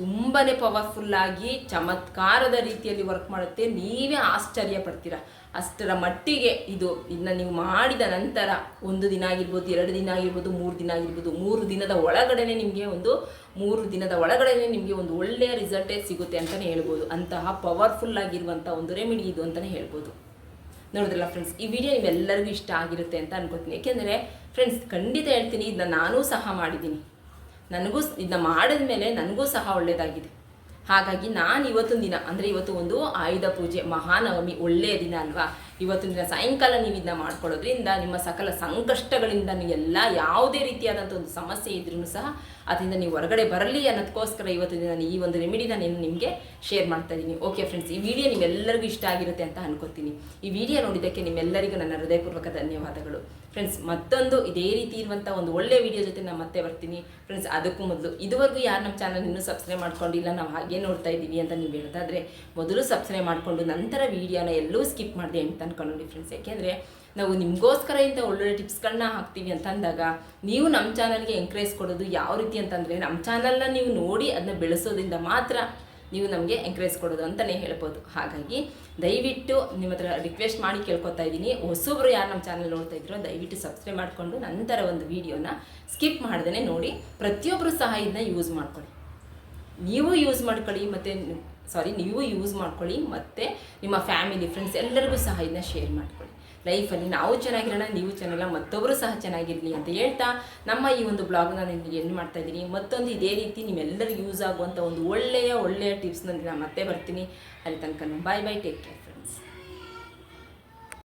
ತುಂಬಾ ಪವರ್ಫುಲ್ಲಾಗಿ ಚಮತ್ಕಾರದ ರೀತಿಯಲ್ಲಿ ವರ್ಕ್ ಮಾಡುತ್ತೆ. ನೀವೇ ಆಶ್ಚರ್ಯ ಪಡ್ತೀರಾ? ಅಷ್ಟರ ಮಟ್ಟಿಗೆ ಇದು ಇದನ್ನ ನೀವು ಮಾಡಿದ ನಂತರ ಒಂದು ದಿನ ಆಗಿರ್ಬೋದು, ಎರಡು ದಿನ ಆಗಿರ್ಬೋದು, ಮೂರು ದಿನ ಆಗಿರ್ಬೋದು, ಮೂರು ದಿನದ ಒಳಗಡೆ ನಿಮಗೆ ಒಂದು, ಮೂರು ದಿನದ ಒಳಗಡೆನೆ ನಿಮಗೆ ಒಂದು ಒಳ್ಳೆಯ ರಿಸಲ್ಟೇ ಸಿಗುತ್ತೆ ಅಂತಲೇ ಹೇಳ್ಬೋದು. ಅಂತಹ ಪವರ್ಫುಲ್ ಆಗಿರುವಂಥ ಒಂದು ರೆಮಿಡಿ ಇದು ಅಂತಲೇ ಹೇಳ್ಬೋದು. ನೋಡಿದ್ರಲ್ಲ ಫ್ರೆಂಡ್ಸ್ ಈ ವಿಡಿಯೋ ನಿಮ್ಮೆಲ್ಲರಿಗೂ ಇಷ್ಟ ಆಗಿರುತ್ತೆ ಅಂತ ಅನ್ಕೋತೀನಿ. ಏಕೆಂದರೆ ಫ್ರೆಂಡ್ಸ್ ಖಂಡಿತ ಹೇಳ್ತೀನಿ ಇದನ್ನ ನಾನೂ ಸಹ ಮಾಡಿದ್ದೀನಿ. ನನಗೂ ಇದನ್ನ ಮಾಡಿದ ಮೇಲೆ ನನಗೂ ಸಹ ಒಳ್ಳೆಯದಾಗಿದೆ ಹಾಗಾಗಿ ನಾನು ಇವತ್ತಿನ ದಿನ, ಅಂದರೆ ಇವತ್ತು ಒಂದು ಆಯುಧ ಪೂಜೆ, ಮಹಾನವಮಿ ಒಳ್ಳೆಯ ದಿನ ಅಲ್ವಾ? ಇವತ್ತಿನ ದಿನ ಸಾಯಂಕಾಲ ನೀವು ಇದನ್ನ ಮಾಡ್ಕೊಳ್ಳೋದ್ರಿಂದ ನಿಮ್ಮ ಸಕಲ ಸಂಕಷ್ಟಗಳಿಂದ ಎಲ್ಲ ಯಾವುದೇ ರೀತಿಯಾದಂಥ ಒಂದು ಸಮಸ್ಯೆ ಇದ್ರೂ ಸಹ ಅದರಿಂದ ನೀವು ಹೊರಗಡೆ ಬರಲಿ ಅನ್ನೋದಕ್ಕೋಸ್ಕರ ಇವತ್ತಿನ ದಿನ ಈ ಒಂದು ರೆಮಿಡಿನ ನಾನು ನಿಮಗೆ ಶೇರ್ ಮಾಡ್ತಾ ಇದ್ದೀನಿ ಓಕೆ ಫ್ರೆಂಡ್ಸ್ ಈ ವಿಡಿಯೋ ನಿಮ್ಮೆಲ್ಲರಿಗೂ ಇಷ್ಟ ಆಗಿರುತ್ತೆ ಅಂತ ಅನ್ಕೋತೀನಿ. ಈ ವಿಡಿಯೋ ನೋಡಿದ್ದಕ್ಕೆ ನಿಮ್ಮೆಲ್ಲರಿಗೂ ನನ್ನ ಹೃದಯಪೂರ್ವಕ ಧನ್ಯವಾದಗಳು. ಫ್ರೆಂಡ್ಸ್ ಮತ್ತೊಂದು ಇದೇ ರೀತಿ ಇರುವಂಥ ಒಂದು ಒಳ್ಳೆ ವಿಡಿಯೋ ಜೊತೆ ನಾನು ಮತ್ತೆ ಬರ್ತೀನಿ. ಫ್ರೆಂಡ್ಸ್ ಅದಕ್ಕೂ ಮೊದಲು ಇದುವರೆಗೂ ಯಾರು ನಮ್ಮ ಚಾನಲ್ ಇನ್ನೂ ಸಬ್ಸ್ಕ್ರೈಬ್ ಮಾಡ್ಕೊಂಡಿಲ್ಲ, ನಾವು ಹಾಗೆ ನೋಡ್ತಾ ಇದ್ದೀವಿ ಅಂತ ನೀವು ಹೇಳ್ತಾದ್ರೆ ಮೊದಲು ಸಬ್ಸ್ಕ್ರೈಬ್ ಮಾಡಿಕೊಂಡು ನಂತರ ವಿಡಿಯೋನ ಎಲ್ಲೂ ಸ್ಕಿಪ್ ಮಾಡಿದೆ ಅಂತ ಅನ್ಕೊಂಡು ಫ್ರೆಂಡ್ಸ್ ಯಾಕೆಂದರೆ, ನಾವು ನಿಮಗೋಸ್ಕರ ಇಂಥ ಒಳ್ಳೊಳ್ಳೆ ಟಿಪ್ಸ್ಗಳನ್ನ ಹಾಕ್ತೀವಿ ಅಂತ ಅಂದಾಗ, ನೀವು ನಮ್ಮ ಚಾನಲ್ಗೆ ಎಂಕರೇಜ್ ಕೊಡೋದು ಯಾವ ರೀತಿ ಅಂತಂದರೆ ನಮ್ಮ ಚಾನಲ್ನ ನೀವು ನೋಡಿ ಅದನ್ನ ಬೆಳೆಸೋದ್ರಿಂದ ಮಾತ್ರ ನೀವು ನಮಗೆ ಎಂಕರೇಜ್ ಕೊಡೋದು ಅಂತಲೇ ಹೇಳ್ಬೋದು. ಹಾಗಾಗಿ ದಯವಿಟ್ಟು ನಿಮ್ಮ ಹತ್ರ ರಿಕ್ವೆಸ್ಟ್ ಮಾಡಿ ಕೇಳ್ಕೊತಾ ಇದ್ದೀನಿ. ಹೊಸೊಬ್ರು ಯಾರು ನಮ್ಮ ಚಾನಲ್ ನೋಡ್ತಾ ಇದ್ರು ದಯವಿಟ್ಟು ಸಬ್ಸ್ಕ್ರೈಬ್ ಮಾಡಿಕೊಂಡು ನಂತರ ಒಂದು ವಿಡಿಯೋನ ಸ್ಕಿಪ್ ಮಾಡ್ದೇ ನೋಡಿ. ಪ್ರತಿಯೊಬ್ಬರು ಸಹ ಇದನ್ನ ಯೂಸ್ ಮಾಡ್ಕೊಳ್ಳಿ. ನೀವು ಯೂಸ್ ಮಾಡ್ಕೊಳ್ಳಿ ಮತ್ತು ಸಾರಿ ನೀವು ಯೂಸ್ ಮಾಡ್ಕೊಳ್ಳಿ ಮತ್ತು ನಿಮ್ಮ ಫ್ಯಾಮಿಲಿ ಫ್ರೆಂಡ್ಸ್ ಎಲ್ಲರಿಗೂ ಸಹ ಇದನ್ನ ಶೇರ್ ಮಾಡ್ಕೊಳ್ಳಿ. ಲೈಫಲ್ಲಿ ನಾವು ಚೆನ್ನಾಗಿರೋಣ, ನೀವು ಚೆನ್ನಾಗಿಲ್ಲ ಮತ್ತೊಬ್ಬರು ಸಹ ಚೆನ್ನಾಗಿರಲಿ ಅಂತ ಹೇಳ್ತಾ ನಮ್ಮ ಈ ಒಂದು ಬ್ಲಾಗ್ನ ನಿಮಗೆ ಏನು ಮಾಡ್ತಾ ಇದ್ದೀನಿ. ಮತ್ತೊಂದು ಇದೇ ರೀತಿ ನಿಮ್ಮೆಲ್ಲರಿಗೂ ಯೂಸ್ ಆಗುವಂಥ ಒಂದು ಒಳ್ಳೆಯ ಒಳ್ಳೆಯ ಟಿಪ್ಸ್ನೊಂದಿಗೆ ನಾನು ಮತ್ತೆ ಬರ್ತೀನಿ. ಅಲ್ಲಿ ತನಕ ಬಾಯ್ ಬಾಯ್ ಟೇಕ್ ಕೇರ್